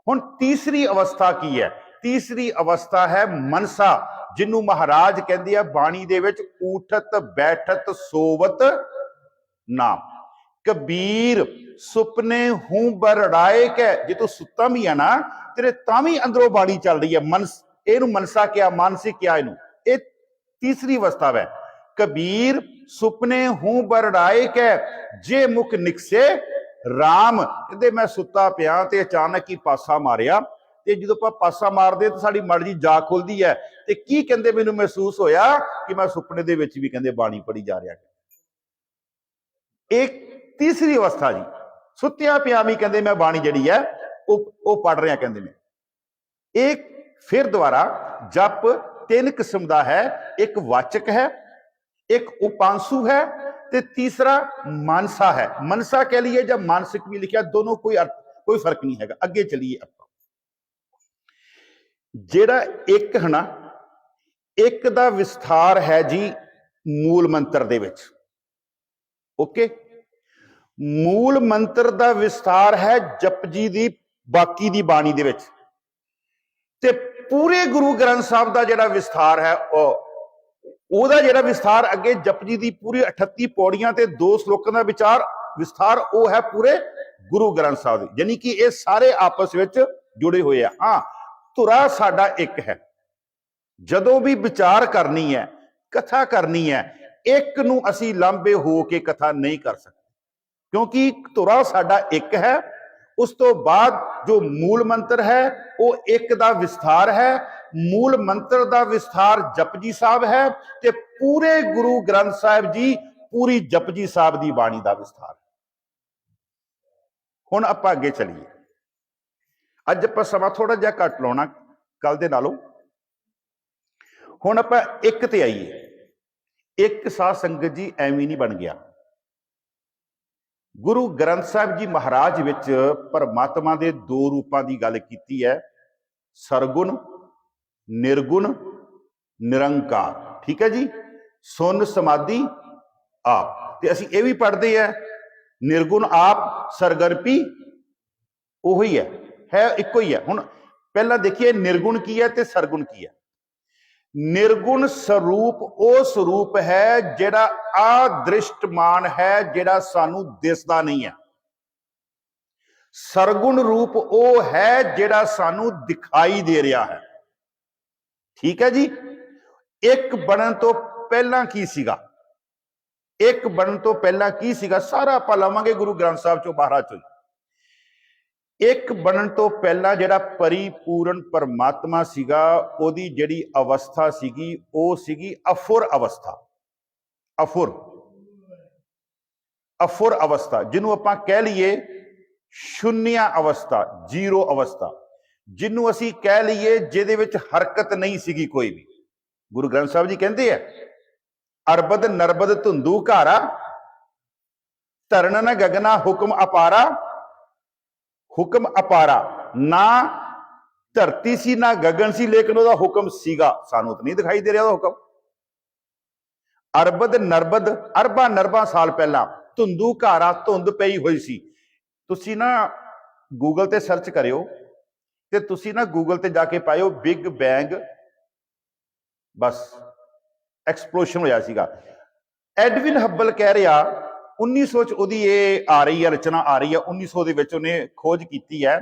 ਹੁਣ ਤੀਸਰੀ ਅਵਸਥਾ ਕੀ ਹੈ? ਤੀਸਰੀ ਅਵਸਥਾ ਹੈ ਮਨਸਾ, ਜਿਹਨੂੰ ਮਹਾਰਾਜ ਕਹਿੰਦੇ ਆ, ਬਾਣੀ ਦੇ ਵਿੱਚ ਊਠਤ, ਬੈਠਤ, ਸੋਵਤ ਨਾਮ। ਕਬੀਰ ਸੁਪਨੇ ਹੂੰ ਬਰੜਾਏ ਕੇ ਜੇ ਤੂੰ ਸੁੱਤਾ ਵੀ ਆ ਨਾ, ਤੇਰੇ ਤਾਂ ਵੀ ਅੰਦਰੋਂ ਬਾਣੀ ਚੱਲ ਰਹੀ ਹੈ ਮਨਸ, ਇਹਨੂੰ ਮਨਸਾ ਕਿਹਾ ਮਾਨਸਿਕ ਕਿਹਾ ਇਹਨੂੰ। ਇਹ ਤੀਸਰੀ ਅਵਸਥਾ ਹੈ ਕਬੀਰ ਸੁਪਨੇ ਹੂੰ ਬਰੜਾਏ ਕੇ ਜੇ ਮੁਖ ਨਿਕਸੇ RAM ਕਹਿੰਦੇ ਮੈਂ ਸੁੱਤਾ ਪਿਆ ਤੇ ਅਚਾਨਕ ਹੀ ਪਾਸਾ ਮਾਰਿਆ। ਤੇ ਜਦੋਂ ਆਪਾਂ ਪਾਸਾ ਮਾਰਦੇ ਤਾਂ ਸਾਡੀ ਮਰਜ਼ੀ ਜਾ ਖੁੱਲਦੀ ਹੈ। ਤੇ ਕੀ ਕਹਿੰਦੇ ਮੈਨੂੰ ਮਹਿਸੂਸ ਹੋਇਆ ਕਿ ਮੈਂ ਸੁਪਨੇ ਦੇ ਵਿੱਚ ਵੀ ਕਹਿੰਦੇ ਬਾਣੀ ਪੜੀ ਜਾ ਰਿਹਾ। ਇਹ ਤੀਸਰੀ ਅਵਸਥਾ ਜੀ। ਸੁੱਤਿਆ ਪਿਆ ਵੀ ਕਹਿੰਦੇ ਮੈਂ ਬਾਣੀ ਜਿਹੜੀ ਹੈ, ਉਹ ਉਹ ਪੜ ਰਿਹਾ ਕਹਿੰਦੇ ਨੇ। ਇਹ ਫਿਰ ਦੁਬਾਰਾ, ਜਪ ਤਿੰਨ ਕਿਸਮ ਦਾ ਹੈ, ਇੱਕ ਵਾਚਕ ਹੈ, ਇੱਕ ਉਪਾਂਸੂ ਹੈ ਤੇ ਤੀਸਰਾ ਮਾਨਸਾ ਹੈ। ਮਨਸਾ ਕਹਿ ਲਈਏ ਜਾਂ ਮਾਨਸਿਕ ਵੀ ਲਿਖਿਆ, ਦੋਨੋਂ ਕੋਈ ਅਰਥ, ਕੋਈ ਫ਼ਰਕ ਨਹੀਂ ਹੈਗਾ। ਅੱਗੇ ਚਲੀਏ ਆਪਾਂ। ਜਿਹੜਾ ਇੱਕ ਹਨਾ, ਇੱਕ ਦਾ ਵਿਸਥਾਰ ਹੈ ਜੀ ਮੂਲ ਮੰਤਰ ਦੇ ਵਿੱਚ। ਓਕੇ? ਮੂਲ ਮੰਤਰ ਦਾ ਵਿਸਥਾਰ ਹੈ ਜਪਜੀ ਦੀ ਬਾਕੀ ਦੀ ਬਾਣੀ ਦੇ ਵਿੱਚ। ਤੇ ਪੂਰੇ ਗੁਰੂ ਗ੍ਰੰਥ ਸਾਹਿਬ ਦਾ ਜਿਹੜਾ ਵਿਸਥਾਰ ਹੈ, ਉਹ ਉਹਦਾ ਜਿਹੜਾ ਵਿਸਥਾਰ ਅੱਗੇ ਜਪਜੀ ਦੀ ਪੂਰੀ 38 ਪੌੜੀਆਂ ਤੇ ਦੋ ਸ਼ਲੋਕਾਂ ਦਾ ਵਿਚਾਰ, ਵਿਸਥਾਰ ਉਹ ਹੈ ਪੂਰੇ ਗੁਰੂ ਗ੍ਰੰਥ ਸਾਹਿਬ ਦੇ, ਯਾਨੀ ਕਿ ਇਹ ਸਾਰੇ ਆਪਸ ਵਿੱਚ ਜੁੜੇ ਹੋਏ ਆ। ਹਾਂ, ਧੁਰਾ ਸਾਡਾ ਇੱਕ ਹੈ। ਜਦੋਂ ਵੀ ਵਿਚਾਰ ਕਰਨੀ ਹੈ, ਕਥਾ ਕਰਨੀ ਹੈ, ਇੱਕ ਨੂੰ ਅਸੀਂ ਲਾਂਬੇ ਹੋ ਕੇ ਕਥਾ ਨਹੀਂ ਕਰ ਸਕਦੇ। ਕਿਉਂਕਿ ਧੁਰਾ ਸਾਡਾ ਇੱਕ ਹੈ, ਉਸ ਤੋਂ ਬਾਅਦ ਜੋ ਮੂਲ ਮੰਤਰ ਹੈ, ਉਹ ਇੱਕ ਦਾ ਵਿਸਥਾਰ ਹੈ। ਮੂਲ ਮੰਤਰ ਦਾ ਵਿਸਥਾਰ ਜਪਜੀ ਸਾਹਿਬ ਹੈ ਤੇ ਪੂਰੇ ਗੁਰੂ ਗ੍ਰੰਥ ਸਾਹਿਬ ਜੀ ਪੂਰੀ ਜਪਜੀ ਸਾਹਿਬ ਦੀ ਬਾਣੀ ਦਾ ਵਿਸਥਾਰ ਹੁਣ ਆਪਾਂ ਅੱਗੇ ਚਲੀਏ। ਅੱਜ ਆਪਾਂ ਸਮਾਂ ਥੋੜਾ ਜਿਹਾ ਘੱਟ ਲਾਉਣਾ ਕੱਲ ਦੇ ਨਾਲੋਂ। ਹੁਣ ਆਪਾਂ ਇੱਕ ਤੇ ਆਈਏ। ਇੱਕ ਸਾਧ ਸੰਗਤ ਜੀ ਐਵੇਂ ਨਹੀਂ ਬਣ ਗਿਆ। ਗੁਰੂ ਗ੍ਰੰਥ ਸਾਹਿਬ ਜੀ ਮਹਾਰਾਜ ਵਿੱਚ ਪਰਮਾਤਮਾ ਦੇ ਦੋ ਰੂਪਾਂ ਦੀ ਗੱਲ ਕੀਤੀ ਹੈ। ਸਰਗੁਣ, ਨਿਰਗੁਣ, ਨਿਰੰਕਾਰ। ਠੀਕ ਹੈ ਜੀ? ਸੁਨ ਸਮਾਧੀ, ਆਪ। ਤੇ ਅਸੀਂ ਇਹ ਵੀ ਪੜ੍ਹਦੇ ਆ ਨਿਰਗੁਣ ਆਪ, ਸਰਗਰਪੀ ਉਹੀ ਹੈ। ਹੈ ਇੱਕੋ ਹੀ ਹੈ। ਹੁਣ ਪਹਿਲਾਂ ਦੇਖੀਏ ਨਿਰਗੁਣ ਕੀ ਹੈ ਤੇ ਸਰਗੁਣ ਕੀ ਹੈ। ਨਿਰਗੁਣ ਸਰੂਪ ਉਹ ਸਰੂਪ ਹੈ ਜਿਹੜਾ ਆਦ੍ਰਿਸ਼ਟਮਾਨ ਹੈ ਜਿਹੜਾ ਸਾਨੂੰ ਦਿਸਦਾ ਨਹੀਂ ਹੈ। ਸਰਗੁਣ ਰੂਪ ਉਹ ਹੈ ਜਿਹੜਾ ਸਾਨੂੰ ਦਿਖਾਈ ਦੇ ਰਿਹਾ ਹੈ। ਠੀਕ ਹੈ ਜੀ? ਇੱਕ ਬਣਨ ਤੋਂ ਪਹਿਲਾਂ ਕੀ ਸੀਗਾ? ਇੱਕ ਬਣਨ ਤੋਂ ਪਹਿਲਾਂ ਕੀ ਸੀਗਾ? ਸਾਰਾ ਆਪਾਂ ਲਵਾਂਗੇ ਗੁਰੂ ਗ੍ਰੰਥ ਸਾਹਿਬ ਚੋਂ ਮਹਾਰਾਜ ਚੋਂ ਇੱਕ ਬਣਨ ਤੋਂ ਪਹਿਲਾਂ ਜਿਹੜਾ ਪਰਿਪੂਰਨ ਪਰਮਾਤਮਾ ਸੀਗਾ, ਉਹਦੀ ਜਿਹੜੀ ਅਵਸਥਾ ਸੀਗੀ, ਉਹ ਸੀਗੀ ਅਫੁਰ ਅਵਸਥਾ। ਅਫੁਰ। ਅਫੁਰ ਅਵਸਥਾ, ਜਿਹਨੂੰ ਆਪਾਂ ਕਹਿ ਲਈਏ ਸ਼ੂਨਿਆ ਅਵਸਥਾ, ਜ਼ੀਰੋ ਅਵਸਥਾ। ਜਿਹਨੂੰ ਅਸੀਂ ਕਹਿ ਲਈਏ ਜਿਹਦੇ ਵਿੱਚ ਹਰਕਤ ਨਹੀਂ ਸੀਗੀ ਕੋਈ ਵੀ। ਗੁਰੂ ਗ੍ਰੰਥ ਸਾਹਿਬ ਜੀ ਕਹਿੰਦੇ ਆ, ਅਰਬਦ ਨਰਬਦ ਧੁੰਦੂ ਘਾਰਾ ਧਰਨ ਨ ਗਗਨਾ ਹੁਕਮ ਅਪਾਰਾ ਹੁਕਮ ਅਪਾਰਾ। ਨਾ ਧਰਤੀ ਸੀ, ਨਾ ਗਗਨ ਸੀ, ਲੇਕਿਨ ਉਹਦਾ ਹੁਕਮ ਸੀਗਾ। ਸਾਨੂੰ ਤਾਂ ਨਹੀਂ ਦਿਖਾਈ ਦੇ ਰਿਹਾ ਉਹਦਾ ਹੁਕਮ। ਅਰਬਦ ਨਰਬਦ, ਅਰਬਾਂ ਨਰਬਾਂ ਸਾਲ ਪਹਿਲਾਂ ਧੁੰਦੂ ਘਾਰਾ ਧੁੰਦ ਪਈ ਹੋਈ ਸੀ। ਤੁਸੀਂ ਨਾ ਗੂਗਲ ਤੇ ਸਰਚ ਕਰਿਓ ਤੇ ਤੁਸੀਂ ਨਾ ਗੂਗਲ ਤੇ ਜਾ ਕੇ ਪਾਇਓ ਬਿਗ ਬੈਂਗ ਬਸ ਐਕਸਪਲੋਸ਼ਨ ਹੋਇਆ ਸੀਗਾ। ਐਡਵਿਨ ਹੱਬਲ ਕਹਿ ਰਿਹਾ 1900 ਚ ਉਹਦੀ ਇਹ ਆ ਰਹੀ ਹੈ ਰਚਨਾ ਆ ਰਹੀ ਹੈ 1900 ਦੇ ਵਿੱਚ ਉਹਨੇ ਖੋਜ ਕੀਤੀ ਹੈ।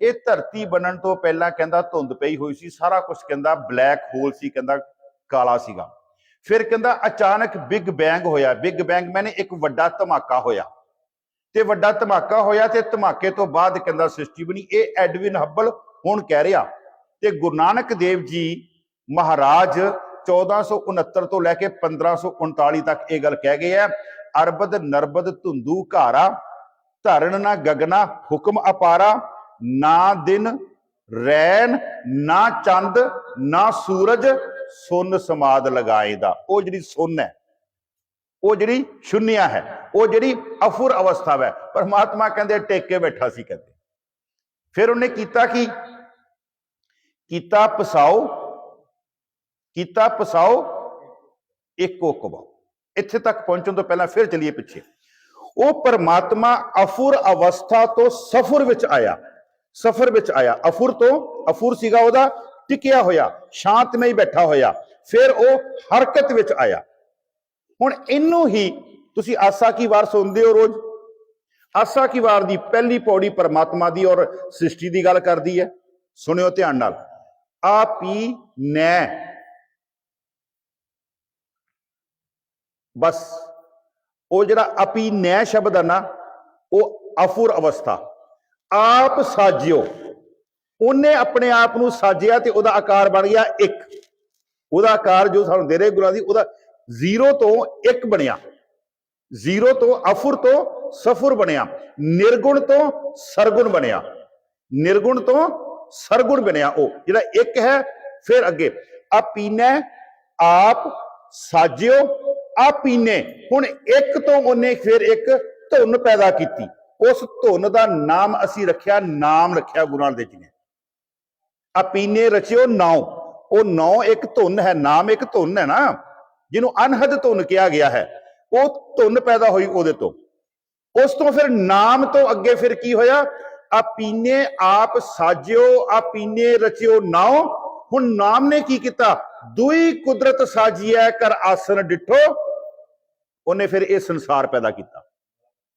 ਇਹ ਧਰਤੀ ਬਣਨ ਤੋਂ ਪਹਿਲਾਂ ਕਹਿੰਦਾ ਧੁੰਦ ਪਈ ਹੋਈ ਸੀ, ਸਾਰਾ ਕੁਝ ਕਹਿੰਦਾ ਬਲੈਕ ਹੋਲ ਸੀ, ਕਹਿੰਦਾ ਕਾਲਾ ਸੀਗਾ। ਫਿਰ ਕਹਿੰਦਾ ਅਚਾਨਕ ਬਿਗ ਬੈਂਗ ਹੋਇਆ, ਬਿਗ ਬੈਂਗ ਮੈਨੇ ਇੱਕ ਵੱਡਾ ਧਮਾਕਾ ਹੋਇਆ। ਤੇ ਵੱਡਾ ਧਮਾਕਾ ਹੋਇਆ ਤੇ ਧਮਾਕੇ ਤੋਂ ਬਾਅਦ ਕਹਿੰਦਾ ਸ੍ਰਿਸ਼ਟੀ ਬਣੀ, ਇਹ ਐਡਵਿਨ ਹੱਬਲ ਹੁਣ ਕਹਿ ਰਿਹਾ, ਤੇ ਗੁਰੂ ਨਾਨਕ ਦੇਵ ਜੀ ਮਹਾਰਾਜ 1469 ਤੋਂ ਲੈ ਕੇ 1539 ਤੱਕ ਇਹ ਗੱਲ ਕਹਿ ਗਏ ਆ ਅਰਬਦ ਨਰਬਦ ਧੁੰਦੂ ਘਾਰਾ ਧਰਨ ਨਾ ਗਗਨਾ ਹੁਕਮ ਅਪਾਰਾ, ਨਾ ਦਿਨ ਰੈਨ ਨਾ ਚੰਦ, ਨਾ ਸੂਰਜ, ਸੁਨ ਸਮਾਦ ਲਗਾਏ ਦਾ। ਉਹ ਜਿਹੜੀ ਸੁਨ ਹੈ, ਉਹ ਜਿਹੜੀ ਸ਼ੁੰਨਿਆ ਹੈ, ਉਹ ਜਿਹੜੀ ਅਫੁਰ ਅਵਸਥਾ ਹੈ, ਪਰਮਾਤਮਾ ਕਹਿੰਦੇ ਟੇਕੇ ਬੈਠਾ ਸੀ ਕਹਿੰਦੇ। ਫਿਰ ਉਹਨੇ ਕੀਤਾ ਕੀ? ਕੀਤਾ ਪਸਾਓ ਕੀਤਾ ਪਸਾਓ ਇੱਕੋ ਕਬਾਓ। ਇੱਥੇ ਤੱਕ ਪਹੁੰਚਣ ਤੋਂ ਪਹਿਲਾਂ ਫਿਰ ਚਲੀਏ ਪਿੱਛੇ। ਉਹ ਪਰਮਾਤਮਾ ਅਫੁਰ ਅਵਸਥਾ ਤੋਂ ਸਫਰ ਵਿੱਚ ਆਇਆ। ਸਫਰ ਵਿੱਚ ਆਇਆ। ਅਫੁਰ ਤੋਂ ਅਫੁਰ ਸੀਗਾ ਉਹਦਾ, ਟਿਕਿਆ ਹੋਇਆ ਸ਼ਾਂਤਮਈ ਬੈਠਾ ਹੋਇਆ। ਫਿਰ ਉਹ ਹਰਕਤ ਵਿੱਚ ਆਇਆ। ਹੁਣ ਇਹਨੂੰ ਹੀ ਤੁਸੀਂ ਆਸਾ ਕੀ ਵਾਰ ਸੁਣਦੇ ਹੋ ਰੋਜ਼? ਆਸਾ ਕੀ ਵਾਰ ਦੀ ਪਹਿਲੀ ਪੌੜੀ ਪਰਮਾਤਮਾ ਦੀ ਔਰ ਸ੍ਰਿਸ਼ਟੀ ਦੀ ਗੱਲ ਕਰਦੀ ਹੈ। ਸੁਣਿਓ ਧਿਆਨ ਨਾਲ। ਆਪੀ ਨੈ ਬਸ। ਉਹ ਜਿਹੜਾ ਅਪੀ ਨੈ ਸ਼ਬਦ ਆ ਨਾ, ਉਹ ਅਫੁਰ ਅਵਸਥਾ। ਆਪ ਸਾਜਿਓ। ਉਹਨੇ ਆਪਣੇ ਆਪ ਨੂੰ ਸਾਜਿਆ ਤੇ ਉਹਦਾ ਆਕਾਰ ਬਣ ਗਿਆ ਇੱਕ। ਉਹਦਾ ਆਕਾਰ ਜੋ ਸਾਨੂੰ ਦੇ ਰਹੇ ਗੁਰਾਂ ਦੀ, ਉਹਦਾ ਜ਼ੀਰੋ ਤੋਂ ਇੱਕ ਬਣਿਆ। ਜ਼ੀਰੋ ਤੋਂ ਅਫੁਰ ਤੋਂ ਸਫੁਰ ਬਣਿਆ। ਨਿਰਗੁਣ ਤੋਂ ਸਰਗੁਣ ਬਣਿਆ। ਨਿਰਗੁਣ ਤੋਂ ਸਰਗੁਣ ਬਣਿਆ ਉਹ। ਜਿਹੜਾ ਇੱਕ ਹੈ, ਫਿਰ ਅੱਗੇ। ਆਪੀਨੈ ਆਪ ਸਾਜਿਓ ਆਪੀਨੇ ਹੁਣ ਇੱਕ ਤੋਂ ਉਹਨੇ ਫਿਰ ਇੱਕ ਧੁਨ ਪੈਦਾ ਕੀਤੀ। ਉਸ ਧੁਨ ਦਾ ਨਾਮ ਅਸੀਂ ਰੱਖਿਆ, ਨਾਮ ਰੱਖਿਆ ਗੁਰੂ ਨਾਨਕ ਦੇਵ ਜੀ ਨੇ ਆਪੀਨੇ ਰਚਿਓ ਨਾਉ। ਉਹ ਨੌ ਇੱਕ ਧੁਨ ਹੈ, ਨਾਮ ਇੱਕ ਧੁਨ ਹੈ ਨਾ, ਜਿਹਨੂੰ ਅਨਹਦ ਧੁਨ ਕਿਹਾ ਗਿਆ ਹੈ। ਉਹ ਧੁਨ ਪੈਦਾ ਹੋਈ ਉਹਦੇ ਤੋਂ। ਉਸ ਤੋਂ ਫਿਰ ਨਾਮ ਤੋਂ ਅੱਗੇ ਫਿਰ ਕੀ ਹੋਇਆ? ਆਪੀਨੇ ਆਪ ਸਾਜਿਓ ਆਪੀਨੇ ਰਚਿਓ ਨਾਉ। ਹੁਣ ਨਾਮ ਨੇ ਕੀ ਕੀਤਾ? ਦੁਈ ਕੁਦਰਤ ਸਾਜੀਐ ਕਰ ਆਸਨ ਡਿਠੋ, ਉਹਨੇ ਫਿਰ ਇਹ ਸੰਸਾਰ ਪੈਦਾ ਕੀਤਾ।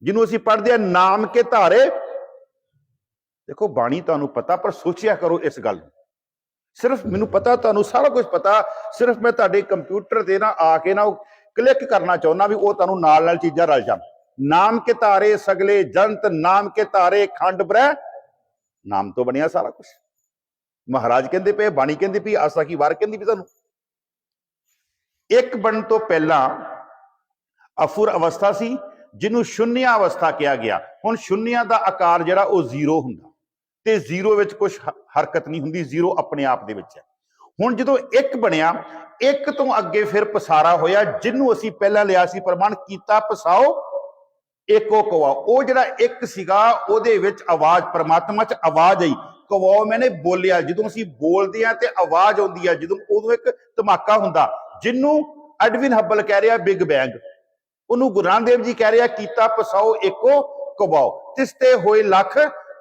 ਜਿਹਨੂੰ ਅਸੀਂ ਪੜ੍ਹਦੇ ਆ ਨਾਮ ਕੇ ਧਾਰੇ, ਦੇਖੋ ਬਾਣੀ ਤੁਹਾਨੂੰ ਪਤਾ, ਪਰ ਸੋਚਿਆ ਕਰੋ ਇਸ ਗੱਲ ਨੂੰ। ਸਿਰਫ ਮੈਨੂੰ ਪਤਾ, ਤੁਹਾਨੂੰ ਸਾਰਾ ਕੁਝ ਪਤਾ, ਸਿਰਫ ਮੈਂ ਤੁਹਾਡੇ ਕੰਪਿਊਟਰ ਤੇ ਨਾ ਆ ਕੇ ਨਾ ਉਹ ਕਲਿੱਕ ਕਰਨਾ ਚਾਹੁੰਦਾ ਵੀ ਉਹ ਤੁਹਾਨੂੰ ਨਾਲ ਨਾਲ ਚੀਜ਼ਾਂ ਰਲ ਜਾਣ। ਨਾਮ ਕੇ ਤਾਰੇ ਸਗਲੇ ਜੰਤ ਨਾਮ ਕੇ ਤਾਰੇ ਖੰਡ ਬ੍ਰਹਿ ਨਾਮ ਤੋਂ ਬਣਿਆ ਸਾਰਾ ਕੁਝ। ਮਹਾਰਾਜ ਕਹਿੰਦੇ ਪਏ, ਬਾਣੀ ਕਹਿੰਦੀ ਪਈ, ਆਸਾ ਕੀ ਵਾਰ ਕਹਿੰਦੀ ਵੀ ਤੁਹਾਨੂੰ ਇੱਕ ਬਣਨ ਤੋਂ ਪਹਿਲਾਂ ਅਫੁਰ ਅਵਸਥਾ ਸੀ, ਜਿਹਨੂੰ ਸ਼ੂਨਿਆ ਅਵਸਥਾ ਕਿਹਾ ਗਿਆ। ਹੁਣ ਸ਼ੂਨਿਆ ਦਾ ਆਕਾਰ ਜਿਹੜਾ ਉਹ ਜ਼ੀਰੋ ਹੁੰਦਾ। ਤੇ ਜ਼ੀਰੋ ਵਿੱਚ ਕੁਝ ਹਰਕਤ ਨਹੀਂ ਹੁੰਦੀ, ਜ਼ੀਰੋ ਆਪਣੇ ਆਪ ਦੇ ਵਿੱਚ ਹੈ। ਹੁਣ ਜਦੋਂ ਇੱਕ ਬਣਿਆ, ਇੱਕ ਤੋਂ ਅੱਗੇ ਫਿਰ ਪਸਾਰਾ ਹੋਇਆ, ਜਿਹਨੂੰ ਅਸੀਂ ਪਹਿਲਾਂ ਲਿਆ ਸੀ ਪ੍ਰਮਾਣ, ਕੀਤਾ, ਪਸਾਓ ਏਕੋ ਕਵਾ ਉਹ ਜਿਹੜਾ ਇੱਕ ਸੀਗਾ, ਉਹਦੇ ਵਿੱਚ ਆਵਾਜ਼, ਪ੍ਰਮਾਤਮਾ ਚ ਆਵਾਜ਼ ਆਈ। ਕਵਾਓ ਮੈਨੇ ਬੋਲਿਆ। ਜਦੋਂ ਅਸੀਂ ਬੋਲਦੇ ਆ ਤੇ ਆਵਾਜ਼ ਆਉਂਦੀ ਆ, ਜਦੋਂ ਉਦੋਂ ਇੱਕ ਧਮਾਕਾ ਹੁੰਦਾ। ਜਿਹਨੂੰ ਐਡਵਿਨ ਹੱਬਲ ਕਹਿ ਰਿਹਾ, ਬਿਗ ਬੈਂਗ। ਉਹਨੂੰ ਗੁਰੂ ਨਾਨਕ ਦੇਵ ਜੀ ਕਹਿ ਰਿਹਾ, ਕੀਤਾ ਪਸਾਓ ਏਕੋ ਕਵਾਓ। ਤਿਸਤੇ ਹੋਏ ਲੱਖ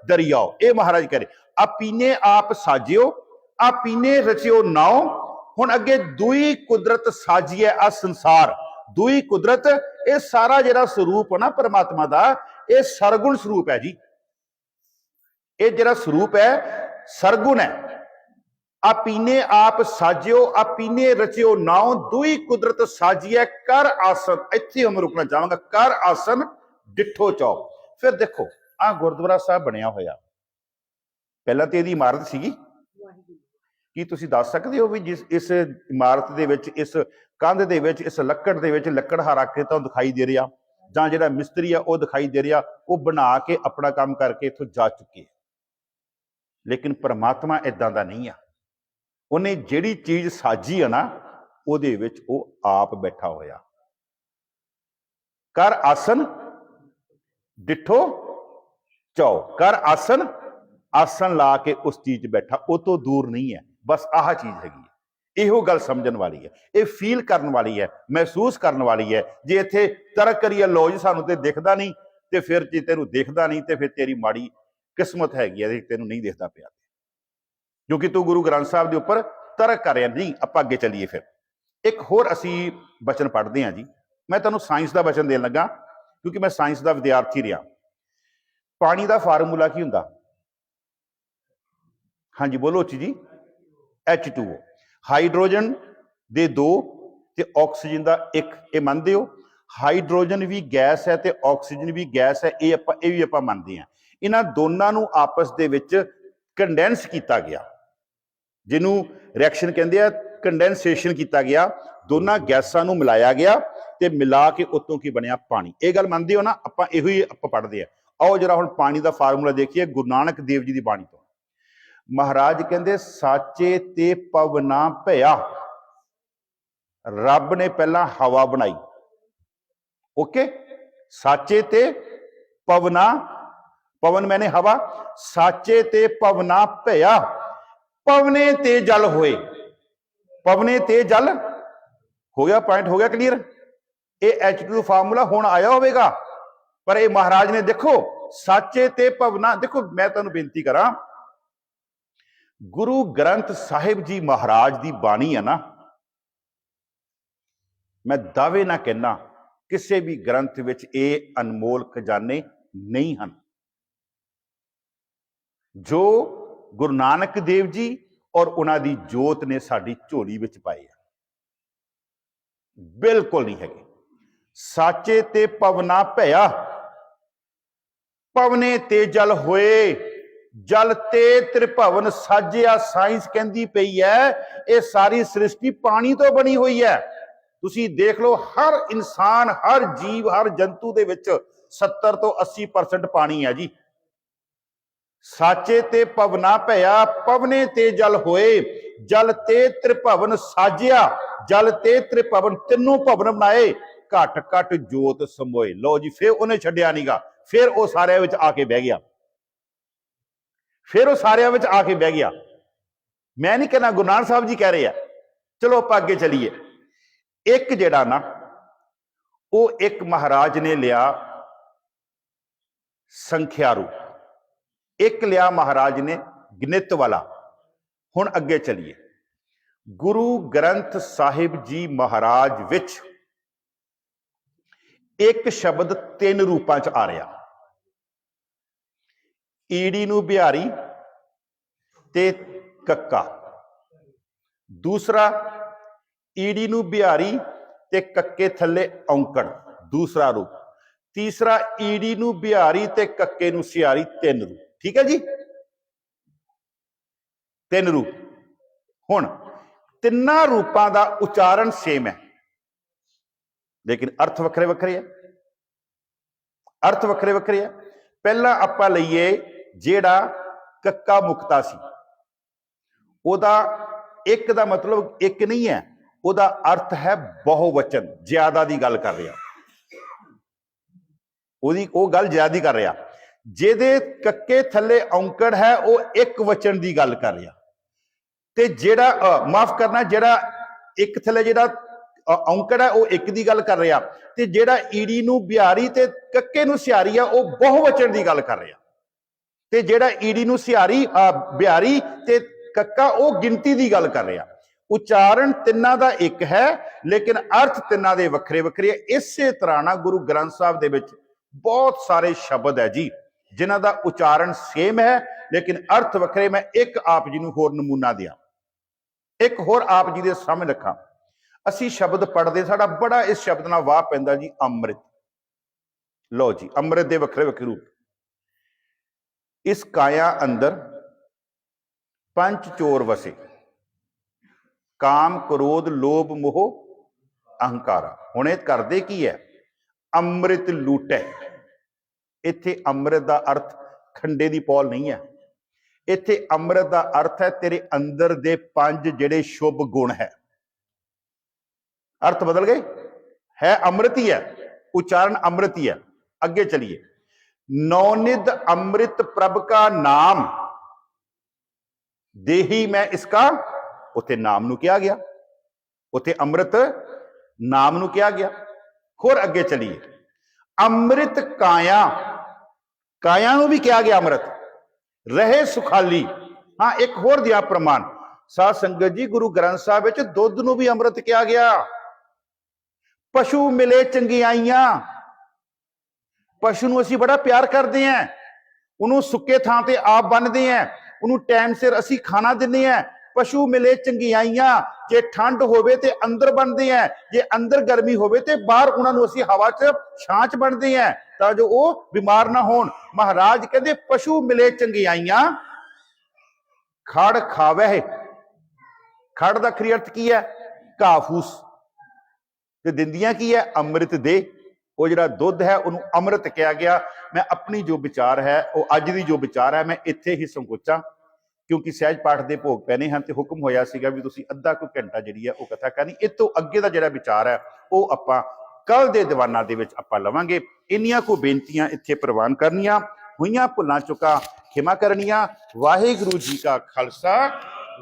ਦਰਿਆਓ। ਇਹ ਮਹਾਰਾਜ ਕਹ ਰਹੇ। ਆਪੀਨੇ ਆਪ ਸਾਜਿਓ, ਆਪੀਨੇ ਰਚਿਓ ਨਾਉ ਹੁਣ ਅੱਗੇ ਦੂਈ ਕੁਦਰਤ ਸਾਜੀਏ ਆ ਸੰਸਾਰ। ਦੂਈ ਕੁਦਰਤ ਇਹ ਸਾਰਾ ਜਿਹੜਾ ਸਰੂਪ ਹੈ ਨਾ ਪਰਮਾਤਮਾ ਦਾ ਇਹ ਸਰਗੁਣ ਸਰੂਪ ਹੈ ਜੀ। ਇਹ ਜਿਹੜਾ ਸਰੂਪ ਹੈ ਸਰਗੁਣ ਹੈ। ਆਪੀਨੇ ਆਪ ਸਾਜਿਓ ਆਪੀਨੇ ਰਚਿਓ ਨਾਉ ਦੂਈ ਕੁਦਰਤ ਸਾਜੀਐ ਕਰ ਆਸਨ। ਇੱਥੇ ਹਮ ਰੁਕਣਾ ਚਾਹਾਂਗਾ ਕਰ ਆਸਨ ਡਿੱਠੋ ਚੌ ਫਿਰ ਦੇਖੋ ਆ ਗੁਰਦੁਆਰਾ ਸਾਹਿਬ ਬਣਿਆ ਹੋਇਆ। ਪਹਿਲਾਂ ਤੇ ਇਹਦੀ ਇਮਾਰਤ ਸੀਗੀ। ਕੀ ਤੁਸੀਂ ਦੱਸ ਸਕਦੇ ਹੋ ਵੀ ਜਿਸ ਇਸ ਇਮਾਰਤ ਦੇ ਵਿੱਚ ਇਸ ਕੰਧ ਦੇ ਵਿੱਚ, ਇਸ ਲੱਕੜ ਦੇ ਵਿੱਚ ਲੱਕੜਹਾਰਾ ਰੱਖ ਕੇ ਤੁਹਾਨੂੰ ਦਿਖਾਈ ਦੇ ਰਿਹਾ। ਜਾਂ ਜਿਹੜਾ ਮਿਸਤਰੀ ਆ, ਉਹ ਦਿਖਾਈ ਦੇ ਰਿਹਾ। ਉਹ ਬਣਾ ਕੇ ਆਪਣਾ ਕੰਮ ਕਰਕੇ ਇੱਥੋਂ ਜਾ ਚੁੱਕੇ ਲੇਕਿਨ ਪਰਮਾਤਮਾ ਇਦਾਂ ਦਾ ਨਹੀਂ ਆ। ਉਹਨੇ ਜਿਹੜੀ ਚੀਜ਼ ਸਾਜੀ ਆ ਨਾ, ਉਹਦੇ ਵਿੱਚ ਉਹ ਆਪ ਬੈਠਾ ਹੋਇਆ। ਕਰ ਆਸਨ, ਡਿਠੋ ਚੌ ਕਰ ਆਸਨ ਆਸਨ ਲਾ ਕੇ ਉਸ ਚੀਜ਼ 'ਚ ਬੈਠਾ। ਉਹ ਤੋਂ ਦੂਰ ਨਹੀਂ ਹੈ। ਬਸ ਆਹ ਚੀਜ਼ ਹੈਗੀ ਹੈ। ਇਹੋ ਗੱਲ ਸਮਝਣ ਵਾਲੀ ਹੈ। ਇਹ ਫੀਲ ਕਰਨ ਵਾਲੀ ਹੈ, ਮਹਿਸੂਸ ਕਰਨ ਵਾਲੀ ਹੈ। ਜੇ ਇੱਥੇ ਤਰਕ ਕਰੀਏ ਲੋ ਜੀ ਸਾਨੂੰ ਤੇ ਦਿਖਦਾ ਨਹੀਂ, ਤੇ ਫਿਰ ਜੇ ਤੈਨੂੰ ਦਿਖਦਾ ਨਹੀਂ, ਤੇ ਫਿਰ ਤੇਰੀ ਮਾੜੀ ਕਿਸਮਤ ਹੈਗੀ ਹੈ ਤੈਨੂੰ ਨਹੀਂ ਦਿਖਦਾ ਪਿਆ। ਕਿਉਂਕਿ ਤੂੰ ਗੁਰੂ ਗ੍ਰੰਥ ਸਾਹਿਬ ਦੇ ਉੱਪਰ ਤਰਕ ਕਰ ਰਿਹਾ, ਨਹੀਂ, ਆਪਾਂ ਅੱਗੇ ਚੱਲੀਏ ਫਿਰ। ਇੱਕ ਹੋਰ ਅਸੀਂ ਬਚਨ ਪੜ੍ਹਦੇ ਹਾਂ ਜੀ। ਮੈਂ ਤੁਹਾਨੂੰ ਸਾਇੰਸ ਦਾ ਬਚਨ ਦੇਣ ਲੱਗਾ, ਕਿਉਂਕਿ ਮੈਂ ਸਾਇੰਸ ਦਾ ਵਿਦਿਆਰਥੀ ਰਿਹਾ। ਪਾਣੀ ਦਾ ਫਾਰਮੂਲਾ ਕੀ ਹੁੰਦਾ? ਹਾਂਜੀ, ਬੋਲੋ ਉੱਚੀ ਜੀ। H2O ਹਾਈਡਰੋਜਨ ਦੇ ਦੋ ਤੇ ਆਕਸੀਜਨ ਦਾ ਇੱਕ, ਇਹ ਮੰਨਦੇ ਹੋ? ਹਾਈਡਰੋਜਨ ਵੀ ਗੈਸ ਹੈ ਤੇ ਆਕਸੀਜਨ ਵੀ ਗੈਸ ਹੈ, ਇਹ ਆਪਾਂ, ਇਹ ਵੀ ਆਪਾਂ ਮੰਨਦੇ ਹਾਂ। ਇਹਨਾਂ ਦੋਨਾਂ ਨੂੰ ਆਪਸ ਦੇ ਵਿੱਚ ਕੰਡੈਂਸ ਕੀਤਾ ਗਿਆ। ਜਿਹਨੂੰ ਰਿਐਕਸ਼ਨ ਕਹਿੰਦੇ ਆ ਕੰਡੈਂਸੇਸ਼ਨ ਕੀਤਾ ਗਿਆ। ਦੋਨਾਂ ਗੈਸਾਂ ਨੂੰ ਮਿਲਾਇਆ ਗਿਆ ਤੇ ਮਿਲਾ ਕੇ ਉਤੋਂ ਕੀ ਬਣਿਆ? ਪਾਣੀ। ਇਹ ਗੱਲ ਮੰਨਦੇ ਹੋ ਨਾ? ਆਪਾਂ ਇਹੋ ਹੀ ਆਪਾਂ ਪੜ੍ਹਦੇ ਆ ਆਓ ਜਰਾ ਹੁਣ ਪਾਣੀ ਦਾ ਫਾਰਮੂਲਾ ਦੇਖੀਏ, ਗੁਰੂ ਨਾਨਕ ਦੇਵ ਜੀ ਦੀ ਬਾਣੀ ਤੋਂ। ਮਹਾਰਾਜ ਕਹਿੰਦੇ, ਸਾਚੇ ਤੇ ਪਵਨਾ ਭਇਆ। ਰੱਬ ਨੇ ਪਹਿਲਾਂ ਹਵਾ ਬਣਾਈ। ਓਕੇ? ਸਾਚੇ ਤੇ ਪਵਨਾ ਪਵਨ ਮੈਨੇ ਹਵਾ, ਸਾਚੇ ਤੇ ਪਵਨਾ ਭਇਆ। ਪਵਨੇ ਤੇ ਜਲ ਹੋਏ। ਪਵਨੇ ਤੇ ਜਲ ਹੋ ਗਿਆ ਪੁਆਇੰਟ ਹੋ ਗਿਆ ਕਲੀਅਰ ਇਹ H2 ਫਾਰਮੂਲਾ ਹੁਣ ਆਇਆ ਹੋਵੇਗਾ। ਪਰ ਇਹ ਮਹਾਰਾਜ ਨੇ ਦੇਖੋ, ਸਾਚੇ ਤੇ ਪਵਨਾ ਦੇਖੋ, ਮੈਂ ਤੁਹਾਨੂੰ ਬੇਨਤੀ ਕਰਾਂ ਗੁਰੂ ਗ੍ਰੰਥ ਸਾਹਿਬ ਜੀ ਮਹਾਰਾਜ ਦੀ ਬਾਣੀ ਹੈ ਨਾ, ਮੈਂ ਦਾਅਵੇ ਨਾ ਕਹਿਣਾ ਕਿਸੇ ਵੀ ਗ੍ਰੰਥ ਵਿੱਚ ਇਹ ਅਨਮੋਲ ਖਜ਼ਾਨੇ ਨਹੀਂ ਹਨ। ਜੋ ਗੁਰੂ ਨਾਨਕ ਦੇਵ ਜੀ ਔਰ ਉਹਨਾਂ ਦੀ ਜੋਤ ਨੇ ਸਾਡੀ ਝੋਲੀ ਵਿੱਚ ਪਾਏ ਆ। ਬਿਲਕੁਲ ਨਹੀਂ ਹੈਗੇ। ਸਾਚੇ ਤੇ ਪਵਨਾ ਭਇਆ, ਪਵਨੇ ਤੇ ਜਲ ਹੋਏ ਜਲ ਤੇ ਤ੍ਰਿਭਵਨ ਸਾਜਿਆ ਸਾਇੰਸ ਕਹਿੰਦੀ ਪਈ ਹੈ, ਇਹ ਸਾਰੀ ਸ੍ਰਿਸ਼ਟੀ ਪਾਣੀ ਤੋਂ ਬਣੀ ਹੋਈ ਹੈ। ਤੁਸੀਂ ਦੇਖ ਲਓ, ਹਰ ਇਨਸਾਨ, ਹਰ ਜੀਵ, ਹਰ ਜੰਤੂ ਦੇ ਵਿੱਚ 70 ਤੋਂ 80% ਪਾਣੀ ਹੈ ਜੀ। ਸਾਚੇ ਤੇ ਪਵਨਾ ਭਇਆ, ਪਵਨੇ ਤੇ ਜਲ ਹੋਏ, ਜਲ ਤੇ ਤ੍ਰਿਭਵਨ ਸਾਜਿਆ, ਜਲ ਤੇ ਤ੍ਰਿਭਵਨ ਤਿੰਨੋਂ ਭਵਨ ਬਣਾਏ, ਘਟ ਘਟ ਜੋਤ ਸਮੋਏ। ਲੋ ਜੀ, ਫੇਰ ਉਹਨੇ ਛੱਡਿਆ ਨਹੀਂਗਾ ਫਿਰ ਉਹ ਸਾਰਿਆਂ ਵਿੱਚ ਆ ਕੇ ਬਹਿ ਗਿਆ। ਫਿਰ ਉਹ ਸਾਰਿਆਂ ਵਿੱਚ ਆ ਕੇ ਬਹਿ ਗਿਆ। ਮੈਂ ਨਹੀਂ ਕਹਿੰਦਾ ਗੁਰੂ ਨਾਨਕ ਸਾਹਿਬ ਜੀ ਕਹਿ ਰਹੇ ਆ। ਚਲੋ ਆਪਾਂ ਅੱਗੇ ਚਲੀਏ। ਇੱਕ ਜਿਹੜਾ ਨਾ, ਉਹ ਇੱਕ ਮਹਾਰਾਜ ਨੇ ਲਿਆ ਸੰਖਿਆ ਰੂਪ ਇੱਕ ਲਿਆ ਮਹਾਰਾਜ ਨੇ ਗਣਿਤ ਵਾਲਾ। ਹੁਣ ਅੱਗੇ ਚਲੀਏ। ਗੁਰੂ ਗ੍ਰੰਥ ਸਾਹਿਬ ਜੀ ਮਹਾਰਾਜ ਵਿੱਚ ਇੱਕ ਸ਼ਬਦ ਤਿੰਨ ਰੂਪਾਂ ਚ ਆ ਰਿਹਾ। ਈੜੀ ਨੂੰ ਬਿਹਾਰੀ ਤੇ ਕੱਕਾ। ਦੂਸਰਾ, ਈੜੀ ਨੂੰ ਬਿਹਾਰੀ ਤੇ ਕੱਕੇ ਥੱਲੇ ਔਂਕੜ, ਦੂਸਰਾ ਰੂਪ। ਤੀਸਰਾ, ਈੜੀ ਨੂੰ ਬਿਹਾਰੀ ਤੇ ਕੱਕੇ ਨੂੰ ਸਿਆਰੀ ਤਿੰਨ ਰੂਪ। ਠੀਕ ਹੈ ਜੀ? ਤਿੰਨ ਰੂਪ। ਹੁਣ, ਤਿੰਨਾਂ ਰੂਪਾਂ ਦਾ ਉਚਾਰਨ ਸੇਮ ਹੈ। ਲੇਕਿਨ ਅਰਥ ਵੱਖਰੇ ਵੱਖਰੇ ਹੈ। ਅਰਥ ਵੱਖਰੇ ਵੱਖਰੇ ਹੈ। ਪਹਿਲਾਂ ਆਪਾਂ ਲਈਏ ਜਿਹੜਾ ਕੱਕਾ ਮੁਕਤਾ ਸੀ। ਉਹਦਾ ਇੱਕ ਦਾ ਮਤਲਬ ਇੱਕ ਨਹੀਂ ਹੈ, ਉਹਦਾ ਅਰਥ ਹੈ ਬਹੁਵਚਨ, ਜ਼ਿਆਦਾ ਦੀ ਗੱਲ ਕਰ ਰਿਹਾ। ਉਹਦੀ ਉਹ ਗੱਲ ਜ਼ਿਆਦਾ ਕਰ ਰਿਹਾ। ਜਿਹਦੇ ਕੱਕੇ ਥੱਲੇ ਔਂਕੜ ਹੈ, ਉਹ ਇੱਕ ਵਚਨ ਦੀ ਗੱਲ ਕਰ ਰਿਹਾ। ਤੇ ਜਿਹੜਾ ਮਾਫ ਕਰਨਾ, ਜਿਹੜਾ ਇੱਕ ਥੱਲੇ ਜਿਹੜਾ ਔਂਕੜ ਹੈ, ਉਹ ਇੱਕ ਦੀ ਗੱਲ ਕਰ ਰਿਹਾ। ਤੇ ਜਿਹੜਾ ਈੜੀ ਨੂੰ ਬਿਹਾਰੀ ਤੇ ਕੱਕੇ ਨੂੰ ਸਿਆਰੀ ਆ, ਉਹ ਬਹੁਵਚਨ ਦੀ ਗੱਲ ਕਰ ਰਿਹਾ। ਤੇ ਜਿਹੜਾ ਈੜੀ ਨੂੰ ਸਿਆਰੀ ਅ, ਬਿਹਾਰੀ ਤੇ ਕੱਕਾ ਉਹ ਗਿਣਤੀ ਦੀ ਗੱਲ ਕਰ ਰਿਹਾ। ਉਚਾਰਨ ਤਿੰਨਾਂ ਦਾ ਇੱਕ ਹੈ ਲੇਕਿਨ ਅਰਥ ਤਿੰਨਾਂ ਦੇ ਵੱਖਰੇ ਵੱਖਰੇ ਹੈ ਇਸੇ ਤਰ੍ਹਾਂ ਨਾ ਗੁਰੂ ਗ੍ਰੰਥ ਸਾਹਿਬ ਦੇ ਵਿੱਚ ਬਹੁਤ ਸਾਰੇ ਸ਼ਬਦ ਹੈ ਜੀ ਜਿਨ੍ਹਾਂ ਦਾ ਉਚਾਰਨ ਸੇਮ ਹੈ ਲੇਕਿਨ ਅਰਥ ਵੱਖਰੇ। ਮੈਂ ਇੱਕ ਆਪ ਜੀ ਨੂੰ ਹੋਰ ਨਮੂਨਾ ਦਿਆਂ। ਇੱਕ ਹੋਰ ਆਪ ਜੀ ਦੇ ਸਾਹਮਣੇ ਰੱਖਾਂ। ਅਸੀਂ ਸ਼ਬਦ ਪੜ੍ਹਦੇ ਸਾਡਾ ਬੜਾ ਇਸ ਸ਼ਬਦ ਨਾਲ ਵਾਹ ਪੈਂਦਾ ਜੀ ਅੰਮ੍ਰਿਤ। ਲਓ ਜੀ ਅੰਮ੍ਰਿਤ ਦੇ ਵੱਖਰੇ ਵੱਖਰੇ ਰੂਪ। ਇਸ ਕਾਇਆ ਅੰਦਰ ਪੰਜ ਚੋਰ ਵਸੇ। ਕਾਮ, ਕ੍ਰੋਧ, ਲੋਭ, ਮੋਹ, ਅਹੰਕਾਰਾ। ਹੁਣ ਇਹ ਕਰਦੇ ਕੀ ਹੈ? ਅੰਮ੍ਰਿਤ ਲੂਟੈ। ਇੱਥੇ ਅੰਮ੍ਰਿਤ ਦਾ ਅਰਥ ਖੰਡੇ ਦੀ ਪੌਲ ਨਹੀਂ ਹੈ। ਇੱਥੇ ਅੰਮ੍ਰਿਤ ਦਾ ਅਰਥ ਹੈ ਤੇਰੇ ਅੰਦਰ ਦੇ ਪੰਜ ਜਿਹੜੇ ਸ਼ੁਭ ਗੁਣ ਹੈ। ਅਰਥ ਬਦਲ ਗਏ? ਹੈ ਅੰਮ੍ਰਿਤ ਹੀ ਹੈ। ਉਚਾਰਨ ਅੰਮ੍ਰਿਤ ਹੀ ਹੈ। ਅੱਗੇ ਚਲਿए नौनिध अमृत प्रभ का नाम देही मैं इसका ਉਥੇ ਨਾਮ ਨੂੰ ਕਿਹਾ ਗਿਆ ਉਥੇ ਅੰਮ੍ਰਿਤ ਨਾਮ ਨੂੰ ਕਿਹਾ ਗਿਆ ਹੋਰ ਅੱਗੇ ਚਲੀਏ ਅੰਮ੍ਰਿਤ ਕਾਇਆ ਕਾਇਆ ਨੂੰ ਵੀ ਕਿਹਾ ਗਿਆ ਅੰਮ੍ਰਿਤ ਰਹੇ ਸੁਖਾਲੀ ਹਾਂ ਇੱਕ ਹੋਰ ਦਿਆ ਪ੍ਰਮਾਣ ਸਾਧ ਸੰਗਤ ਜੀ ਗੁਰੂ ਗ੍ਰੰਥ ਸਾਹਿਬ ਵਿੱਚ ਦੁੱਧ ਨੂੰ ਵੀ ਅੰਮ੍ਰਿਤ ਕਿਹਾ ਗਿਆ ਪਸ਼ੂ ਮਿਲੇ ਚੰਗਿਆਈਆਂ ਪਸ਼ੂ ਨੂੰ ਅਸੀਂ ਬੜਾ ਪਿਆਰ ਕਰਦੇ ਆਂ ਉਹਨੂੰ ਸੁੱਕੇ ਥਾਂ ਤੇ ਆਪ ਬੰਨਦੇ ਆਂ ਉਹਨੂੰ ਟਾਈਮ ਸਿਰ ਅਸੀਂ ਖਾਣਾ ਦਿੰਦੇ ਆਂ ਪਸ਼ੂ ਮਿਲੇ ਚੰਗਿਆਈਆਂ, ਜੇ ਠੰਡ ਹੋਵੇ ਤੇ ਅੰਦਰ ਬਣਦੇ ਆਂ ਜੇ ਅੰਦਰ ਗਰਮੀ ਹੋਵੇ ਤੇ ਬਾਹਰ ਉਹਨਾਂ ਨੂੰ ਅਸੀਂ ਹਵਾ 'ਚ, ਛਾਂ 'ਚ ਬਣਦੇ ਆਂ ਤਾਂ ਜੋ ਉਹ ਬਿਮਾਰ ਨਾ ਹੋਣ। ਮਹਾਰਾਜ ਕਹਿੰਦੇ, ਪਸ਼ੂ ਮਿਲੇ ਚੰਗਿਆਈਆਂ, ਖੜ ਖਾਵੇ ਖੜ ਦਾ ਖਰੀ ਅਰਥ ਕੀ ਹੈ? ਕਾਫੂਸ ਤੇ ਦਿੰਦੀਆਂ ਕੀ ਹੈ? ਅੰਮ੍ਰਿਤ ਦੇ। ਉਹ ਜਿਹੜਾ ਦੁੱਧ ਹੈ, ਉਹਨੂੰ ਅੰਮ੍ਰਿਤ ਕਿਹਾ ਗਿਆ। ਮੈਂ ਆਪਣੀ ਜੋ ਵਿਚਾਰ ਹੈ, ਉਹ ਅੱਜ ਦੀ ਜੋ ਵਿਚਾਰ ਹੈ, ਮੈਂ ਇੱਥੇ ਹੀ ਸੰਕੋਚਾਂ, ਕਿਉਂਕਿ ਸਹਿਜ ਪਾਠ ਦੇ ਭੋਗ ਪੈਣੇ ਹਨ ਤੇ ਹੁਕਮ ਹੋਇਆ ਸੀਗਾ ਵੀ ਤੁਸੀਂ ਅੱਧਾ ਕੁ ਘੰਟਾ ਜਿਹੜੀ ਹੈ, ਉਹ ਕਥਾ ਕਰਨੀ। ਇਹ ਤੋਂ ਅੱਗੇ ਦਾ ਜਿਹੜਾ ਵਿਚਾਰ ਹੈ, ਉਹ ਆਪਾਂ ਕੱਲ ਦੇ ਦੀਵਾਨਾਂ ਦੇ ਵਿੱਚ ਆਪਾਂ ਲਵਾਂਗੇ। ਇੰਨੀਆਂ ਕੋ ਬੇਨਤੀਆਂ ਇੱਥੇ ਪ੍ਰਵਾਨ ਕਰਨੀਆਂ, ਹੋਈਆਂ ਭੁੱਲਾਂ ਚੁੱਕਾ ਖਿਮਾ ਕਰਨੀਆਂ। ਵਾਹਿਗੁਰੂ ਜੀ ਕਾ ਖਾਲਸਾ,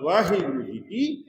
ਵਾਹਿਗੁਰੂ ਜੀ ਕੀ